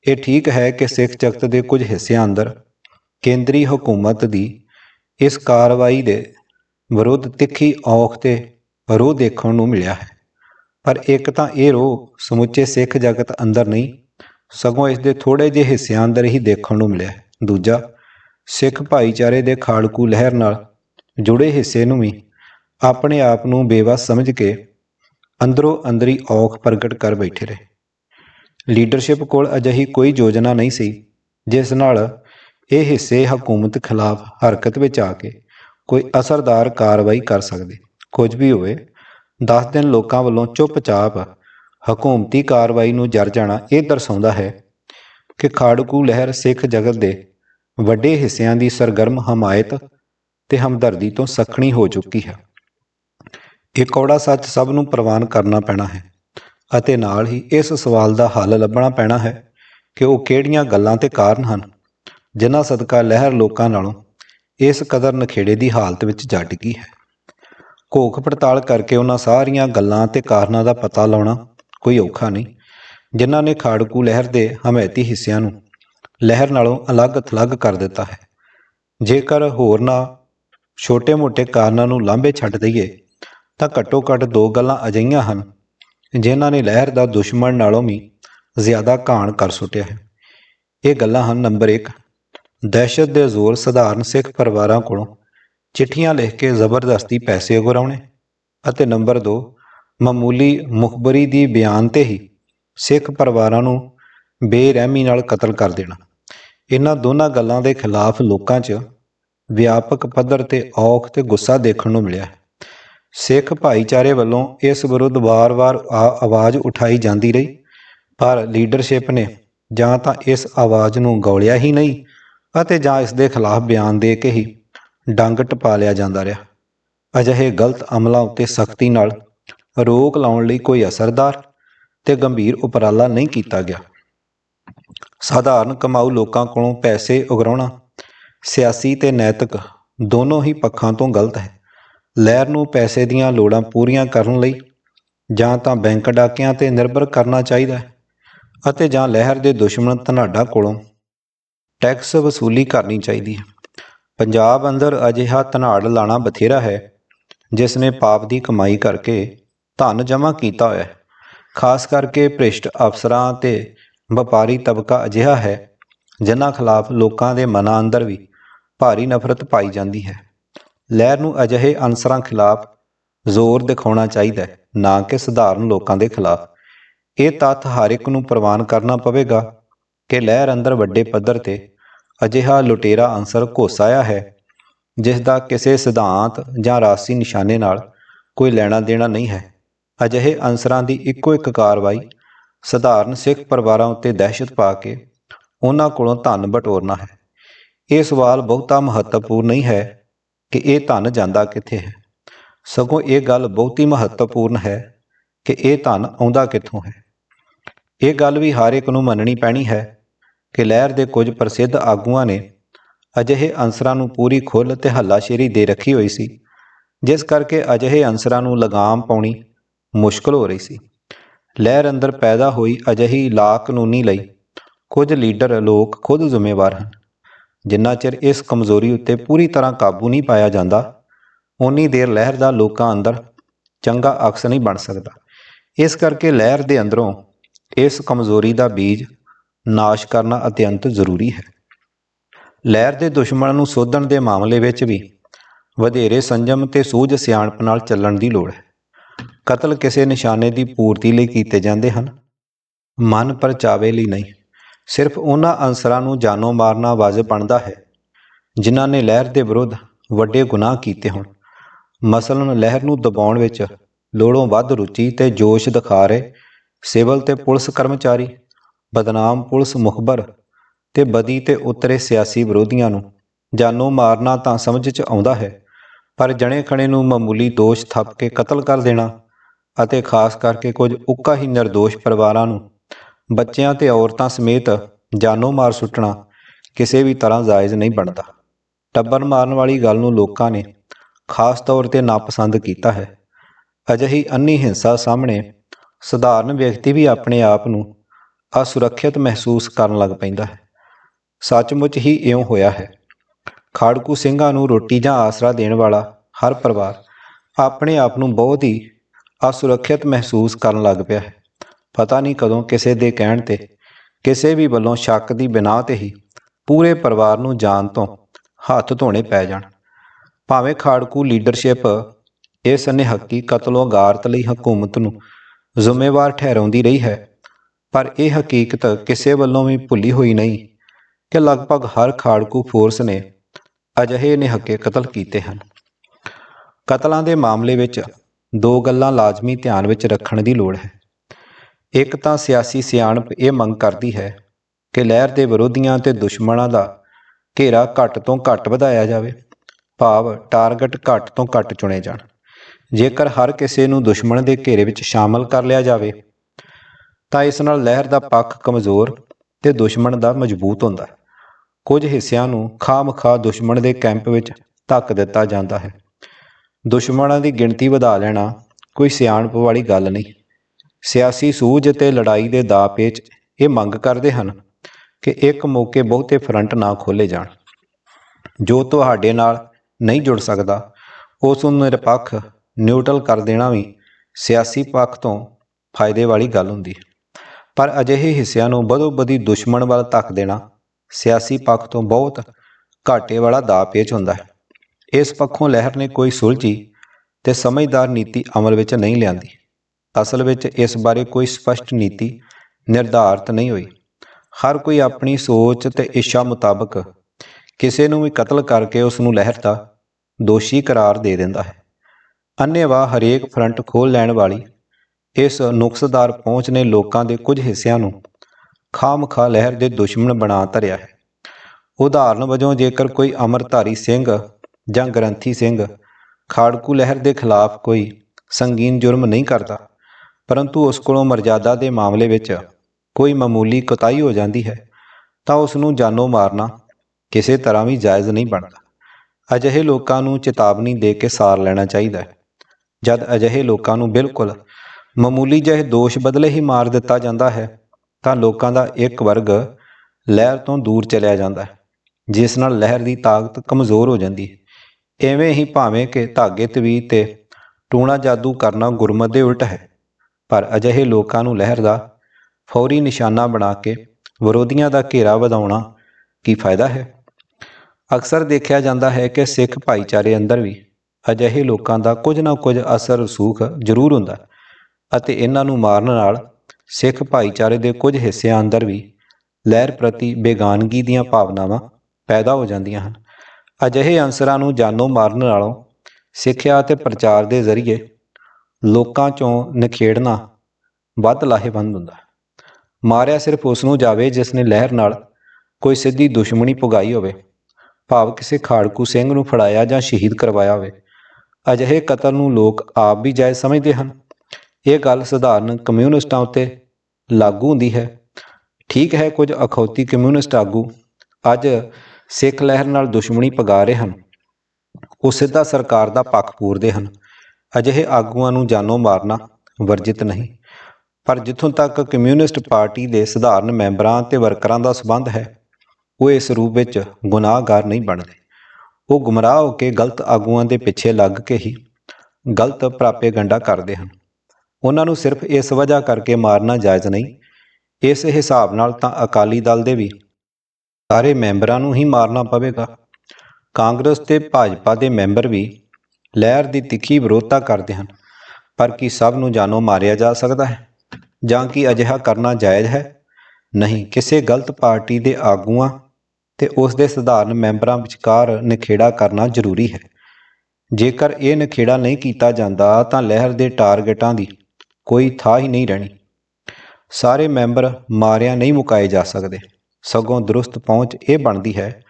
ਇਹ ਠੀਕ ਹੈ ਕਿ ਸਿੱਖ ਜਗਤ ਦੇ ਕੁਝ ਹਿੱਸਿਆਂ ਅੰਦਰ ਕੇਂਦਰੀ ਹਕੂਮਤ ਦੀ ਇਸ ਕਾਰਵਾਈ ਦੇ ਵਿਰੁੱਧ ਤਿੱਖੀ ਔਖ ਤੇ ਰੋਹ ਦੇਖਣ ਨੂੰ ਮਿਲਿਆ ਹੈ। ਪਰ ਇੱਕ ਤਾਂ ਇਹ ਰੋਹ ਸਮੁੱਚੇ ਸਿੱਖ ਜਗਤ ਅੰਦਰ ਨਹੀਂ, ਸਗੋਂ ਇਸ ਦੇ ਥੋੜੇ ਜਿਹੇ ਹਿੱਸਿਆਂ ਅੰਦਰ ਹੀ ਦੇਖਣ ਨੂੰ ਮਿਲਿਆ ਦੂਜਾ, ਸਿੱਖ ਭਾਈਚਾਰੇ ਦੇ ਖਾੜਕੂ ਲਹਿਰ ਨਾਲ ਜੁੜੇ ਹਿੱਸੇ ਨੂੰ ਵੀ ਆਪਣੇ ਆਪ ਨੂੰ ਬੇਵਸ ਸਮਝ ਕੇ ਅੰਦਰੋਂ ਅੰਦਰੀ ਔਖ ਪ੍ਰਗਟ ਕਰ ਬੈਠੇ ਰਹੇ। ਲੀਡਰਸ਼ਿਪ ਕੋਲ ਅਜਿਹੀ ਕੋਈ ਯੋਜਨਾ ਨਹੀਂ ਸੀ, ਜਿਸ ਨਾਲ ਇਹ ਹਿੱਸੇ ਹਕੂਮਤ ਖਿਲਾਫ ਹਰਕਤ ਵਿੱਚ ਆ ਕੇ ਕੋਈ ਅਸਰਦਾਰ ਕਾਰਵਾਈ ਕਰ ਸਕਦੇ। ਕੁਝ ਵੀ ਹੋਵੇ 10 ਦਿਨ ਲੋਕਾਂ ਵੱਲੋਂ ਚੁੱਪਚਾਪ ਹਕੂਮਤੀ ਕਾਰਵਾਈ ਨੂੰ ਜਰ ਜਾਣਾ ਇਹ ਦਰਸਾਉਂਦਾ ਹੈ ਕਿ ਖਾੜਕੂ ਲਹਿਰ ਸਿੱਖ ਜਗਤ ਦੇ ਵੱਡੇ ਹਿੱਸਿਆਂ ਦੀ ਸਰਗਰਮ ਹਮਾਇਤ ਤੇ ਹਮਦਰਦੀ ਤੋਂ ਸਖਣੀ ਹੋ ਚੁੱਕੀ ਹੈ। ਇਹ ਕੌੜਾ ਸੱਚ ਸਭ ਨੂੰ ਪ੍ਰਵਾਨ ਕਰਨਾ ਪੈਣਾ ਹੈ ਅਤੇ ਨਾਲ ਹੀ ਇਸ ਸਵਾਲ ਦਾ ਹੱਲ ਲੱਭਣਾ ਪੈਣਾ ਹੈ ਕਿ ਉਹ ਕਿਹੜੀਆਂ ਗੱਲਾਂ ਤੇ ਕਾਰਨ ਹਨ, ਜਿਨ੍ਹਾਂ ਸਦਕਾ ਲਹਿਰ ਲੋਕਾਂ ਨਾਲੋਂ ਇਸ ਕਦਰ ਨਖੇੜੇ ਦੀ ਹਾਲਤ ਵਿੱਚ ਜੱਟ ਗਈ ਹੈ। ਘੋਖ ਪੜਤਾਲ ਕਰਕੇ ਉਹਨਾਂ ਸਾਰੀਆਂ ਗੱਲਾਂ ਤੇ ਕਾਰਨਾਂ ਦਾ ਪਤਾ ਲਾਉਣਾ ਕੋਈ ਔਖਾ ਨਹੀਂ, ਜਿਨ੍ਹਾਂ ਨੇ ਖਾੜਕੂ ਲਹਿਰ ਦੇ ਹਮਾਇਤੀ ਹਿੱਸਿਆਂ ਨੂੰ ਲਹਿਰ ਨਾਲੋਂ ਅਲੱਗ-ਥਲੱਗ ਕਰ ਦਿੱਤਾ ਹੈ। ਜੇਕਰ ਹੋਰ ਨਾ ਛੋਟੇ-ਮੋਟੇ ਕਾਰਨਾਂ ਨੂੰ ਲਾਂਭੇ ਛੱਡ ਦਈਏ, ਤਾਂ ਘੱਟੋ-ਘੱਟ ਦੋ ਗੱਲਾਂ ਅਜਿਹੀਆਂ ਹਨ, ਜਿਨ੍ਹਾਂ ਨੇ ਲਹਿਰ ਦਾ ਦੁਸ਼ਮਣ ਨਾਲੋਂ ਵੀ ਜ਼ਿਆਦਾ ਘਾਣ ਕਰ ਸੁੱਟਿਆ ਹੈ। ਇਹ ਗੱਲਾਂ ਹਨ ਨੰਬਰ 1 ਦਹਿਸ਼ਤ ਦੇ ਜ਼ੋਰ ਸਧਾਰਨ ਸਿੱਖ ਪਰਿਵਾਰਾਂ ਕੋਲੋਂ ਚਿੱਠੀਆਂ ਲਿਖ ਕੇ ਜ਼ਬਰਦਸਤੀ ਪੈਸੇ ਉਗਰਾਉਣੇ ਅਤੇ ਨੰਬਰ 2 ਮਾਮੂਲੀ ਮੁਖਬਰੀ ਦੀ ਬਿਆਨ ਤੇ ਹੀ ਸਿੱਖ ਪਰਿਵਾਰਾਂ ਨੂੰ ਬੇਰਹਿਮੀ ਨਾਲ ਕਤਲ ਕਰ ਦੇਣਾ। ਇਹਨਾਂ ਦੋਨਾਂ ਗੱਲਾਂ ਦੇ ਖਿਲਾਫ ਲੋਕਾਂ 'ਚ ਵਿਆਪਕ ਪੱਧਰ ਤੇ ਔਖ ਤੇ ਗੁੱਸਾ ਦੇਖਣ ਨੂੰ ਮਿਲਿਆ। ਹੈ ਸਿੱਖ ਭਾਈਚਾਰੇ ਵੱਲੋਂ ਇਸ ਵਿਰੁੱਧ ਵਾਰ-ਵਾਰ ਆਵਾਜ਼ ਉਠਾਈ ਜਾਂਦੀ ਰਹੀ, ਪਰ ਲੀਡਰਸ਼ਿਪ ਨੇ ਜਾਂ ਤਾਂ ਇਸ ਆਵਾਜ਼ ਨੂੰ ਗੌਲਿਆ ਹੀ ਨਹੀਂ ਅਤੇ ਜਾਂ ਇਸ ਦੇ ਖਿਲਾਫ ਬਿਆਨ ਦੇ ਕੇ ਹੀ ਡੰਗ ਟਪਾ ਲਿਆ ਜਾਂਦਾ ਰਿਹਾ। ਅਜਿਹੇ ਗਲਤ ਅਮਲਾਂ ਉੱਤੇ ਸਖਤੀ ਨਾਲ ਰੋਕ ਲਾਉਣ ਲਈ ਕੋਈ ਅਸਰਦਾਰ ਤੇ ਗੰਭੀਰ ਉਪਰਾਲਾ ਨਹੀਂ ਕੀਤਾ ਗਿਆ। ਸਾਧਾਰਨ ਕਮਾਊ ਲੋਕਾਂ ਕੋਲੋਂ ਪੈਸੇ ਉਗਰਾਉਣਾ ਸਿਆਸੀ ਤੇ ਨੈਤਿਕ ਦੋਨੋਂ ਹੀ ਪੱਖਾਂ ਤੋਂ ਗਲਤ ਹੈ। ਲਹਿਰ ਨੂੰ ਪੈਸੇ ਦੀਆਂ ਲੋੜਾਂ ਪੂਰੀਆਂ ਕਰਨ ਲਈ ਜਾਂ ਤਾਂ ਬੈਂਕ ਡਾਕਿਆਂ ਤੇ ਨਿਰਭਰ ਕਰਨਾ ਚਾਹੀਦਾ ਹੈ ਅਤੇ ਜਾਂ ਲਹਿਰ ਦੇ ਦੁਸ਼ਮਣ ਧਨਾਡਾ ਕੋਲੋਂ ਟੈਕਸ ਵਸੂਲੀ ਕਰਨੀ ਚਾਹੀਦੀ ਹੈ। ਪੰਜਾਬ ਅੰਦਰ ਅਜਿਹਾ ਧਨਾੜ ਲਾਣਾ ਬਥੇਰਾ ਹੈ ਜਿਸ ਨੇ ਪਾਪ ਦੀ ਕਮਾਈ ਕਰਕੇ ਧਨ ਜਮ੍ਹਾਂ ਕੀਤਾ ਹੋਇਆ ਹੈ। ਖਾਸ ਕਰਕੇ ਭ੍ਰਿਸ਼ਟ ਅਫਸਰਾਂ ਤੇ ਵਪਾਰੀ ਤਬਕਾ ਅਜਿਹਾ ਹੈ, ਜਿਨ੍ਹਾਂ ਖਿਲਾਫ ਲੋਕਾਂ ਦੇ ਮਨਾਂ ਅੰਦਰ ਵੀ ਭਾਰੀ ਨਫ਼ਰਤ ਪਾਈ ਜਾਂਦੀ ਹੈ। ਲਹਿਰ ਨੂੰ ਅਜਿਹੇ ਅਨਸਰਾਂ ਖਿਲਾਫ ਜ਼ੋਰ ਦਿਖਾਉਣਾ ਚਾਹੀਦਾ ਹੈ, ਨਾ ਕਿ ਸਧਾਰਨ ਲੋਕਾਂ ਦੇ ਖਿਲਾਫ। ਇਹ ਤੱਥ ਹਰ ਇੱਕ ਨੂੰ ਪ੍ਰਵਾਨ ਕਰਨਾ ਪਵੇਗਾ ਕਿ ਲਹਿਰ ਅੰਦਰ ਵੱਡੇ ਪੱਧਰ ਤੇ ਅਜਿਹਾ ਲੁਟੇਰਾ ਅਨਸਰ ਘੋਸਾਇਆ ਹੈ, ਜਿਸ ਦਾ ਕਿਸੇ ਸਿਧਾਂਤ ਜਾਂ ਰਾਸੀ ਨਿਸ਼ਾਨੇ ਨਾਲ ਕੋਈ ਲੈਣਾ ਦੇਣਾ ਨਹੀਂ ਹੈ। ਅਜਿਹੇ ਅਨਸਰਾਂ ਦੀ ਇੱਕੋ ਇੱਕ ਕਾਰਵਾਈ ਸਧਾਰਨ ਸਿੱਖ ਪਰਿਵਾਰਾਂ ਉੱਤੇ ਦਹਿਸ਼ਤ ਪਾ ਕੇ ਉਹਨਾਂ ਕੋਲੋਂ ਧਨ ਬਟੋਰਨਾ ਹੈ। ਇਹ ਸਵਾਲ ਬਹੁਤਾ ਮਹੱਤਵਪੂਰਨ ਨਹੀਂ ਹੈ ਕਿ ਇਹ ਧਨ ਜਾਂਦਾ ਕਿੱਥੇ ਹੈ। ਸਗੋਂ ਇਹ ਗੱਲ ਬਹੁਤੀ ਮਹੱਤਵਪੂਰਨ ਹੈ ਕਿ ਇਹ ਧਨ ਆਉਂਦਾ ਕਿੱਥੋਂ ਹੈ। ਇਹ ਗੱਲ ਵੀ ਹਰ ਇੱਕ ਨੂੰ ਮੰਨਣੀ ਪੈਣੀ ਹੈ ਕਿ ਲਹਿਰ ਦੇ ਕੁਝ ਪ੍ਰਸਿੱਧ ਆਗੂਆਂ ਨੇ ਅਜਿਹੇ ਅੰਸਰਾਂ ਨੂੰ ਪੂਰੀ ਖੁੱਲ੍ਹ ਤੇ ਹੱਲਾਸ਼ੇਰੀ ਦੇ ਰੱਖੀ ਹੋਈ ਸੀ, ਜਿਸ ਕਰਕੇ ਅਜਿਹੇ ਅੰਸਰਾਂ ਨੂੰ ਲਗਾਮ ਪਾਉਣੀ ਮੁਸ਼ਕਲ ਹੋ ਰਹੀ ਸੀ। ਲਹਿਰ ਅੰਦਰ ਪੈਦਾ ਹੋਈ ਅਜਿਹੀ ਲਾ ਕਾਨੂੰਨੀ ਲਈ ਕੁਝ ਲੀਡਰ ਲੋਕ ਖੁਦ ਜ਼ਿੰਮੇਵਾਰ ਹਨ। ਜਿੰਨਾ ਚਿਰ ਇਸ ਕਮਜ਼ੋਰੀ ਉੱਤੇ ਪੂਰੀ ਤਰ੍ਹਾਂ ਕਾਬੂ ਨਹੀਂ ਪਾਇਆ ਜਾਂਦਾ ਉਨੀ ਦੇਰ ਲਹਿਰ ਦਾ ਲੋਕਾਂ ਅੰਦਰ ਚੰਗਾ ਅਕਸ ਨਹੀਂ ਬਣ ਸਕਦਾ। ਇਸ ਕਰਕੇ ਲਹਿਰ ਦੇ ਅੰਦਰੋਂ ਇਸ ਕਮਜ਼ੋਰੀ ਦਾ ਬੀਜ ਨਾਸ਼ ਕਰਨਾ ਅਤਿਅੰਤ ਜ਼ਰੂਰੀ ਹੈ। ਲਹਿਰ ਦੇ ਦੁਸ਼ਮਣ ਨੂੰ ਸੋਧਣ ਦੇ ਮਾਮਲੇ ਵਿੱਚ ਵੀ ਵਧੇਰੇ ਸੰਜਮ ਤੇ ਸੂਝ ਸਿਆਣਪ ਨਾਲ ਚੱਲਣ ਦੀ ਲੋੜ ਹੈ। ਕਤਲ ਕਿਸੇ ਨਿਸ਼ਾਨੇ ਦੀ ਪੂਰਤੀ ਲਈ ਕੀਤੇ ਜਾਂਦੇ ਹਨ। ਮਨ ਪਰਚਾਵੇ ਲਈ ਨਹੀਂ। ਸਿਰਫ ਉਹਨਾਂ ਅਨਸਰਾਂ ਨੂੰ ਜਾਨੋਂ ਮਾਰਨਾ ਵਾਜਬ ਬਣਦਾ ਹੈ, ਜਿਨ੍ਹਾਂ ਨੇ ਲਹਿਰ ਦੇ ਵਿਰੁੱਧ ਵੱਡੇ ਗੁਨਾਹ ਕੀਤੇ ਹੋਣ। ਮਸਲਨ ਲਹਿਰ ਨੂੰ ਦਬਾਉਣ ਵਿੱਚ ਲੋੜੋਂ ਵੱਧ ਰੁਚੀ ਤੇ ਜੋਸ਼ ਦਿਖਾ ਰਹੇ ਸਿਵਲ ਤੇ ਪੁਲਿਸ ਕਰਮਚਾਰੀ, ਬਦਨਾਮ ਪੁਲਿਸ ਮੁਖਬਰ ਤੇ ਬਦੀ ਤੇ ਉਤਰੇ ਸਿਆਸੀ ਵਿਰੋਧੀਆਂ ਨੂੰ ਜਾਨੋਂ ਮਾਰਨਾ ਤਾਂ ਸਮਝ 'ਚ ਆਉਂਦਾ ਹੈ, ਪਰ ਜਣੇ ਖਣੇ ਨੂੰ ਮਾਮੂਲੀ ਦੋਸ਼ ਥੱਪ ਕੇ ਕਤਲ ਕਰ ਦੇਣਾ ਅਤੇ ਖਾਸ ਕਰਕੇ ਕੁਝ ਉੱਕਾ ਹੀ ਨਿਰਦੋਸ਼ ਪਰਿਵਾਰਾਂ ਨੂੰ ਬੱਚਿਆਂ ਤੇ ਔਰਤਾਂ ਸਮੇਤ ਜਾਨੋਂ ਮਾਰ ਸੁੱਟਣਾ ਕਿਸੇ ਵੀ ਤਰ੍ਹਾਂ ਜਾਇਜ਼ ਨਹੀਂ ਬਣਦਾ। ਟੱਬਰ ਮਾਰਨ ਵਾਲੀ ਗੱਲ ਨੂੰ ਲੋਕਾਂ ਨੇ ਖਾਸ ਤੌਰ ਤੇ ਨਾਪਸੰਦ ਕੀਤਾ ਹੈ। ਅਜਿਹੀ ਅੰਨੀ ਹਿੰਸਾ ਸਾਹਮਣੇ ਸਧਾਰਨ ਵਿਅਕਤੀ ਵੀ ਆਪਣੇ ਆਪ ਨੂੰ ਅਸੁਰੱਖਿਅਤ ਮਹਿਸੂਸ ਕਰਨ ਲੱਗ ਪੈਂਦਾ ਹੈ। ਸੱਚਮੁੱਚ ਹੀ ਇਉਂ ਹੋਇਆ ਹੈ। ਖਾੜਕੂ ਸਿੰਘਾਂ ਨੂੰ ਰੋਟੀ ਜਾਂ ਆਸਰਾ ਦੇਣ ਵਾਲਾ ਹਰ ਪਰਿਵਾਰ ਆਪਣੇ ਆਪ ਨੂੰ ਬਹੁਤ ਹੀ ਅਸੁਰੱਖਿਅਤ ਮਹਿਸੂਸ ਕਰਨ ਲੱਗ ਪਿਆ ਹੈ। ਪਤਾ ਨਹੀਂ ਕਦੋਂ ਕਿਸੇ ਦੇ ਕਹਿਣ ਤੇ, ਕਿਸੇ ਵੀ ਵੱਲੋਂ ਸ਼ੱਕ ਦੀ ਬਿਨਾਂ ਤੇ ਹੀ ਪੂਰੇ ਪਰਿਵਾਰ ਨੂੰ ਜਾਨ ਤੋਂ ਹੱਥ ਧੋਣੇ ਪੈ ਜਾਣ। ਭਾਵੇਂ ਖਾੜਕੂ ਲੀਡਰਸ਼ਿਪ ਇਸ ਨਿਹੱਕੀ ਕਤਲੋਂ ਗਾਰਤ ਲਈ ਹਕੂਮਤ ਨੂੰ ਜ਼ਿੰਮੇਵਾਰ ਠਹਿਰਾਉਂਦੀ ਰਹੀ ਹੈ, ਪਰ ਇਹ ਹਕੀਕਤ ਕਿਸੇ ਵੱਲੋਂ ਵੀ ਭੁੱਲੀ ਹੋਈ ਨਹੀਂ ਕਿ ਲਗਭਗ ਹਰ ਖਾੜਕੂ ਫੋਰਸ ਨੇ ਅਜਿਹੇ ਨਿਹੱਕੇ ਕਤਲ ਕੀਤੇ ਹਨ। ਕਤਲਾਂ ਦੇ ਮਾਮਲੇ ਵਿੱਚ ਦੋ ਗੱਲਾਂ ਲਾਜ਼ਮੀ ਧਿਆਨ ਵਿੱਚ ਰੱਖਣ ਦੀ ਲੋੜ ਹੈ। ਇੱਕ ਤਾਂ ਸਿਆਸੀ ਸਿਆਣਪ ਇਹ ਮੰਗ ਕਰਦੀ ਹੈ ਕਿ ਲਹਿਰ ਦੇ ਵਿਰੋਧੀਆਂ ਤੇ ਦੁਸ਼ਮਣਾਂ ਦਾ ਘੇਰਾ ਘੱਟ ਤੋਂ ਘੱਟ ਵਧਾਇਆ ਜਾਵੇ, ਭਾਵ ਟਾਰਗੇਟ ਘੱਟ ਤੋਂ ਘੱਟ ਚੁਣੇ ਜਾਣ। ਜੇਕਰ ਹਰ ਕਿਸੇ ਨੂੰ ਦੁਸ਼ਮਣ ਦੇ ਘੇਰੇ ਵਿੱਚ ਸ਼ਾਮਲ ਕਰ ਲਿਆ ਜਾਵੇ, ਤਾਂ ਇਸ ਨਾਲ ਲਹਿਰ ਦਾ ਪੱਖ ਕਮਜ਼ੋਰ ਤੇ ਦੁਸ਼ਮਣ ਦਾ ਮਜ਼ਬੂਤ ਹੁੰਦਾ। ਹੈ ਕੁਝ ਹਿੱਸਿਆਂ ਨੂੰ ਖਾਮਖਾ ਦੁਸ਼ਮਣ ਦੇ ਕੈਂਪ ਵਿੱਚ ਧੱਕ ਦਿੱਤਾ ਜਾਂਦਾ ਹੈ। ਦੁਸ਼ਮਣਾਂ ਦੀ ਗਿਣਤੀ ਵਧਾ ਲੈਣਾ ਕੋਈ ਸਿਆਣਪ ਵਾਲੀ ਗੱਲ ਨਹੀਂ। ਸਿਆਸੀ ਸੂਝ ਤੇ ਲੜਾਈ ਦੇ ਦਾਅ ਪੇਚ ਇਹ ਮੰਗ ਕਰਦੇ ਹਨ ਕਿ ਇੱਕ ਮੌਕੇ ਬਹੁਤੇ ਫਰੰਟ ਨਾ ਖੋਲੇ ਜਾਣ। ਜੋ ਤੁਹਾਡੇ ਨਾਲ ਨਹੀਂ ਜੁੜ ਸਕਦਾ, ਉਸ ਨੂੰ ਨਿਰਪੱਖ ਨਿਊਟਰਲ ਕਰ ਦੇਣਾ ਵੀ ਸਿਆਸੀ ਪੱਖ ਤੋਂ ਫਾਇਦੇ ਵਾਲੀ ਗੱਲ ਹੁੰਦੀ ਹੈ। ਪਰ ਅਜਿਹੇ ਹਿੱਸਿਆਂ ਨੂੰ ਬਦੋ ਬਦੀ ਦੁਸ਼ਮਣ ਵੱਲ ਧੱਕ ਦੇਣਾ ਸਿਆਸੀ ਪੱਖ ਤੋਂ ਬਹੁਤ ਘਾਟੇ ਵਾਲਾ ਦਾਅ ਪੇਚ ਹੁੰਦਾ ਹੈ। ਇਸ ਪੱਖੋਂ ਲਹਿਰ ਨੇ ਕੋਈ ਸੁਲਝੀ ਤੇ ਸਮਝਦਾਰ ਨੀਤੀ ਅਮਲ ਵਿੱਚ ਨਹੀਂ ਲਿਆਂਦੀ। ਅਸਲ ਵਿੱਚ ਇਸ ਬਾਰੇ ਕੋਈ ਸਪਸ਼ਟ ਨੀਤੀ, ਨਿਰਧਾਰਤ ਨਹੀਂ ਹੋਈ। ਹਰ ਕੋਈ ਆਪਣੀ ਸੋਚ ਤੇ ਇੱਛਾ ਮੁਤਾਬਕ ਕਿਸੇ ਨੂੰ ਵੀ ਕਤਲ ਕਰਕੇ ਉਸ ਨੂੰ ਲਹਿਰ ਦਾ ਦੋਸ਼ੀ ਕਰਾਰ ਦੇ ਦਿੰਦਾ ਹੈ। ਅੰਨੇਵਾਹ ਹਰੇਕ ਫਰੰਟ ਖੋਲ ਲੈਣ ਵਾਲੀ ਇਸ ਨੁਕਸਦਾਰ ਪਹੁੰਚ ਨੇ ਲੋਕਾਂ ਦੇ ਕੁਝ ਹਿੱਸਿਆਂ ਨੂੰ ਖਾਮਖਾ ਲਹਿਰ ਦੇ ਦੁਸ਼ਮਣ ਬਣਾ ਧਰਿਆ ਹੈ। ਉਦਾਹਰਨ ਵਜੋਂ ਜੇਕਰ ਕੋਈ ਅਮਰਧਾਰੀ ਸਿੰਘ ਜਾਂ ਗ੍ਰੰਥੀ ਸਿੰਘ ਖਾੜਕੂ ਲਹਿਰ ਦੇ ਖਿਲਾਫ ਕੋਈ ਸੰਗੀਨ ਜੁਰਮ ਨਹੀਂ ਕਰਦਾ ਪਰੰਤੂ ਉਸ ਕੋਲੋਂ ਮਰਜ਼ਾਦਾ ਦੇ ਮਾਮਲੇ ਵਿੱਚ ਕੋਈ ਮਾਮੂਲੀ ਕੁਤਾਹੀ ਹੋ ਜਾਂਦੀ ਹੈ, ਤਾਂ ਉਸ ਨੂੰ ਜਾਨੋਂ ਮਾਰਨਾ ਕਿਸੇ ਤਰ੍ਹਾਂ ਵੀ ਜਾਇਜ਼ ਨਹੀਂ ਬਣਦਾ। ਅਜਿਹੇ ਲੋਕਾਂ ਨੂੰ ਚੇਤਾਵਨੀ ਦੇ ਕੇ ਸਾਰ ਲੈਣਾ ਚਾਹੀਦਾ ਹੈ। ਜਦ ਅਜਿਹੇ ਲੋਕਾਂ ਨੂੰ ਬਿਲਕੁਲ ਮਾਮੂਲੀ ਜਿਹੇ ਦੋਸ਼ ਬਦਲੇ ਹੀ ਮਾਰ ਦਿੱਤਾ ਜਾਂਦਾ ਹੈ, ਤਾਂ ਲੋਕਾਂ ਦਾ ਇੱਕ ਵਰਗ ਲਹਿਰ ਤੋਂ ਦੂਰ ਚਲਿਆ ਜਾਂਦਾ ਹੈ, ਜਿਸ ਨਾਲ ਲਹਿਰ ਦੀ ਤਾਕਤ ਕਮਜ਼ੋਰ ਹੋ ਜਾਂਦੀ ਹੈ। ਐਵੇਂ ਹੀ ਭਾਵੇਂ ਕਿ ਧਾਗੇ ਤਵੀਤ ਤੇ ਟੂਣਾ ਜਾਦੂ ਕਰਨਾ ਗੁਰਮਤ ਦੇ ਉਲਟ ਹੈ ਪਰ ਅਜਿਹੇ ਲੋਕਾਂ ਨੂੰ ਲਹਿਰ ਦਾ ਫੌਰੀ ਨਿਸ਼ਾਨਾ ਬਣਾ ਕੇ ਵਿਰੋਧੀਆਂ ਦਾ ਘੇਰਾ ਵਧਾਉਣਾ ਕੀ ਫਾਇਦਾ ਹੈ? ਅਕਸਰ ਦੇਖਿਆ ਜਾਂਦਾ ਹੈ ਕਿ ਸਿੱਖ ਭਾਈਚਾਰੇ ਅੰਦਰ ਵੀ ਅਜਿਹੇ ਲੋਕਾਂ ਦਾ ਕੁਝ ਨਾ ਕੁਝ ਅਸਰ ਰਸੂਖ ਜ਼ਰੂਰ ਹੁੰਦਾ ਅਤੇ ਇਹਨਾਂ ਨੂੰ ਮਾਰਨ ਨਾਲ ਸਿੱਖ ਭਾਈਚਾਰੇ ਦੇ ਕੁਝ ਹਿੱਸਿਆਂ ਅੰਦਰ ਵੀ ਲਹਿਰ ਪ੍ਰਤੀ ਬੇਗਾਨਗੀ ਦੀਆਂ ਭਾਵਨਾਵਾਂ ਪੈਦਾ ਹੋ ਜਾਂਦੀਆਂ ਹਨ। ਅਜਿਹੇ ਅੰਸਰਾਂ ਨੂੰ ਜਾਨੋਂ ਮਾਰਨ ਨਾਲੋਂ ਸਿੱਖਿਆ ਅਤੇ ਪ੍ਰਚਾਰ ਦੇ ਜ਼ਰੀਏ ਲੋਕਾਂ ਚੋਂ ਨਿਖੇੜਨਾ ਵੱਧ ਲਾਹੇਵੰਦ ਹੁੰਦਾ ਹੈ। ਮਾਰਿਆ ਸਿਰਫ ਉਸ ਨੂੰ ਜਾਵੇ ਜਿਸ ਨੇ ਲਹਿਰ ਨਾਲ ਕੋਈ ਸਿੱਧੀ ਦੁਸ਼ਮਣੀ ਪੁਗਾਈ ਹੋਵੇ। ਭਾਵ ਕਿਸੇ ਖਾੜਕੂ ਸਿੰਘ ਨੂੰ ਫੜਾਇਆ ਜਾਂ ਸ਼ਹੀਦ ਕਰਵਾਇਆ ਹੋਵੇ। ਅਜਿਹੇ ਕਤਲ ਨੂੰ ਲੋਕ ਆਪ ਵੀ ਜਾਇਜ਼ ਸਮਝਦੇ ਹਨ। ਇਹ ਗੱਲ ਸਧਾਰਨ ਕਮਿਊਨਿਸਟਾਂ ਉੱਤੇ ਲਾਗੂ ਹੁੰਦੀ ਹੈ। ਠੀਕ ਹੈ, ਕੁਝ ਅਖੌਤੀ ਕਮਿਊਨਿਸਟ ਆਗੂ ਅੱਜ ਸਿੱਖ ਲਹਿਰ ਨਾਲ ਦੁਸ਼ਮਣੀ ਪਗਾ ਰਹੇ ਹਨ। ਉਹ ਸਿੱਧਾ ਸਰਕਾਰ ਦਾ ਪੱਖ ਪੂਰਦੇ ਹਨ। ਅਜਿਹੇ ਆਗੂਆਂ ਨੂੰ ਜਾਨੋਂ ਮਾਰਨਾ ਵਰਜਿਤ ਨਹੀਂ। ਪਰ ਜਿੱਥੋਂ ਤੱਕ ਕਮਿਊਨਿਸਟ ਪਾਰਟੀ ਦੇ ਸਧਾਰਨ ਮੈਂਬਰਾਂ ਤੇ ਵਰਕਰਾਂ ਦਾ ਸਬੰਧ ਹੈ, ਉਹ ਇਸ ਰੂਪ ਵਿੱਚ ਗੁਨਾਹਗਾਰ ਨਹੀਂ ਬਣਦੇ। ਉਹ ਗੁੰਮਰਾਹ ਹੋ ਕੇ ਗਲਤ ਆਗੂਆਂ ਦੇ ਪਿੱਛੇ ਲੱਗ ਕੇ ਹੀ ਗਲਤ ਪ੍ਰਾਪੇਗੰਡਾ ਕਰਦੇ ਹਨ। ਉਹਨਾਂ ਨੂੰ ਸਿਰਫ ਇਸ ਵਜ੍ਹਾ ਕਰਕੇ ਮਾਰਨਾ ਜਾਇਜ਼ ਨਹੀਂ। ਇਸ ਹਿਸਾਬ ਨਾਲ ਤਾਂ ਅਕਾਲੀ ਦਲ ਦੇ ਵੀ ਸਾਰੇ ਮੈਂਬਰਾਂ ਨੂੰ ਹੀ ਮਾਰਨਾ ਪਵੇਗਾ। ਕਾਂਗਰਸ ਤੇ ਭਾਜਪਾ ਦੇ ਮੈਂਬਰ ਵੀ ਲਹਿਰ ਦੀ ਤਿੱਖੀ ਵਿਰੋਧਤਾ ਕਰਦੇ ਹਨ। ਪਰ ਕੀ ਸਭ ਨੂੰ ਜਾਨੋਂ ਮਾਰਿਆ ਜਾ ਸਕਦਾ ਹੈ? ਜਾਂ ਕਿ ਅਜਿਹਾ ਕਰਨਾ ਜਾਇਜ਼ ਹੈ? ਨਹੀਂ, ਕਿਸੇ ਗਲਤ ਪਾਰਟੀ ਦੇ ਆਗੂਆਂ ਤੇ ਉਸ ਦੇ ਸਧਾਰਨ ਮੈਂਬਰਾਂ ਵਿਚਕਾਰ ਨਿਖੇੜਾ ਕਰਨਾ ਜ਼ਰੂਰੀ ਹੈ। ਜੇਕਰ ਇਹ ਨਿਖੇੜਾ ਨਹੀਂ ਕੀਤਾ ਜਾਂਦਾ, ਤਾਂ ਲਹਿਰ ਦੇ ਟਾਰਗੇਟਾਂ ਦੀ ਕੋਈ ਥਾਂ ਹੀ ਨਹੀਂ ਰਹਿਣੀ। ਸਾਰੇ ਮੈਂਬਰ ਮਾਰਿਆ ਨਹੀਂ ਮੁਕਾਏ ਜਾ ਸਕਦੇ। ਸਗੋਂ ਦਰੁਸਤ ਪਹੁੰਚ ਇਹ ਬਣਦੀ ਹੈ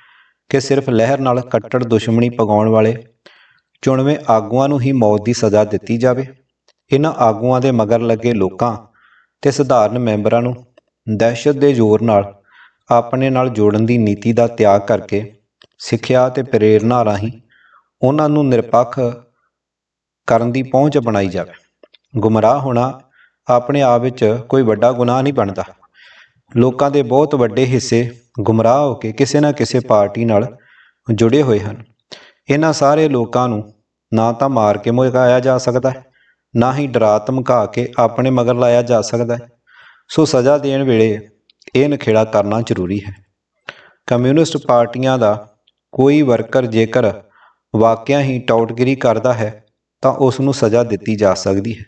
ਕਿ ਸਿਰਫ ਲਹਿਰ ਨਾਲ ਕੱਟੜ ਦੁਸ਼ਮਣੀ ਪਗਾਉਣ ਵਾਲੇ ਚੁਣਵੇਂ ਆਗੂਆਂ ਨੂੰ ਹੀ ਮੌਤ ਦੀ ਸਜ਼ਾ ਦਿੱਤੀ ਜਾਵੇ। ਇਹਨਾਂ ਆਗੂਆਂ ਦੇ ਮਗਰ ਲੱਗੇ ਲੋਕਾਂ ਤੇ ਸਧਾਰਨ ਮੈਂਬਰਾਂ ਨੂੰ ਦਹਿਸ਼ਤ ਦੇ ਜ਼ੋਰ ਨਾਲ, ਆਪਣੇ ਨਾਲ ਜੋੜਨ ਦੀ ਨੀਤੀ ਦਾ ਤਿਆਗ ਕਰਕੇ, ਸਿੱਖਿਆ ਤੇ ਪ੍ਰੇਰਣਾ ਰਾਹੀਂ ਉਹਨਾਂ ਨੂੰ ਨਿਰਪੱਖ ਕਰਨ ਦੀ ਪਹੁੰਚ ਬਣਾਈ ਜਾਵੇ। ਗੁੰਮਰਾਹ ਹੋਣਾ ਆਪਣੇ ਆਪ ਵਿੱਚ ਕੋਈ ਵੱਡਾ ਗੁਨਾਹ ਨਹੀਂ ਬਣਦਾ। ਲੋਕਾਂ ਦੇ ਬਹੁਤ ਵੱਡੇ ਹਿੱਸੇ ਗੁੰਮਰਾਹ ਹੋ ਕੇ ਕਿਸੇ ਨਾ ਕਿਸੇ ਪਾਰਟੀ ਨਾਲ ਜੁੜੇ ਹੋਏ ਹਨ। ਇਹਨਾਂ ਸਾਰੇ ਲੋਕਾਂ ਨੂੰ ਨਾ ਤਾਂ ਮਾਰ ਕੇ ਮੁਕਾਇਆ ਜਾ ਸਕਦਾ ਹੈ, ਨਾ ਹੀ ਡਰਾ ਧਮਕਾ ਕੇ ਆਪਣੇ ਮਗਰ ਲਾਇਆ ਜਾ ਸਕਦਾ ਹੈ। ਸੋ ਸਜ਼ਾ ਦੇਣ ਵੇਲੇ ਇਹ ਨਖੇੜਾ ਕਰਨਾ ਜ਼ਰੂਰੀ ਹੈ। ਕਮਿਊਨਿਸਟ ਪਾਰਟੀਆਂ ਦਾ ਕੋਈ ਵਰਕਰ ਜੇਕਰ ਵਾਕਿਆ ਹੀ ਟੌਟਗਿਰੀ ਕਰਦਾ ਹੈ, ਤਾਂ ਉਸ ਨੂੰ ਸਜ਼ਾ ਦਿੱਤੀ ਜਾ ਸਕਦੀ ਹੈ।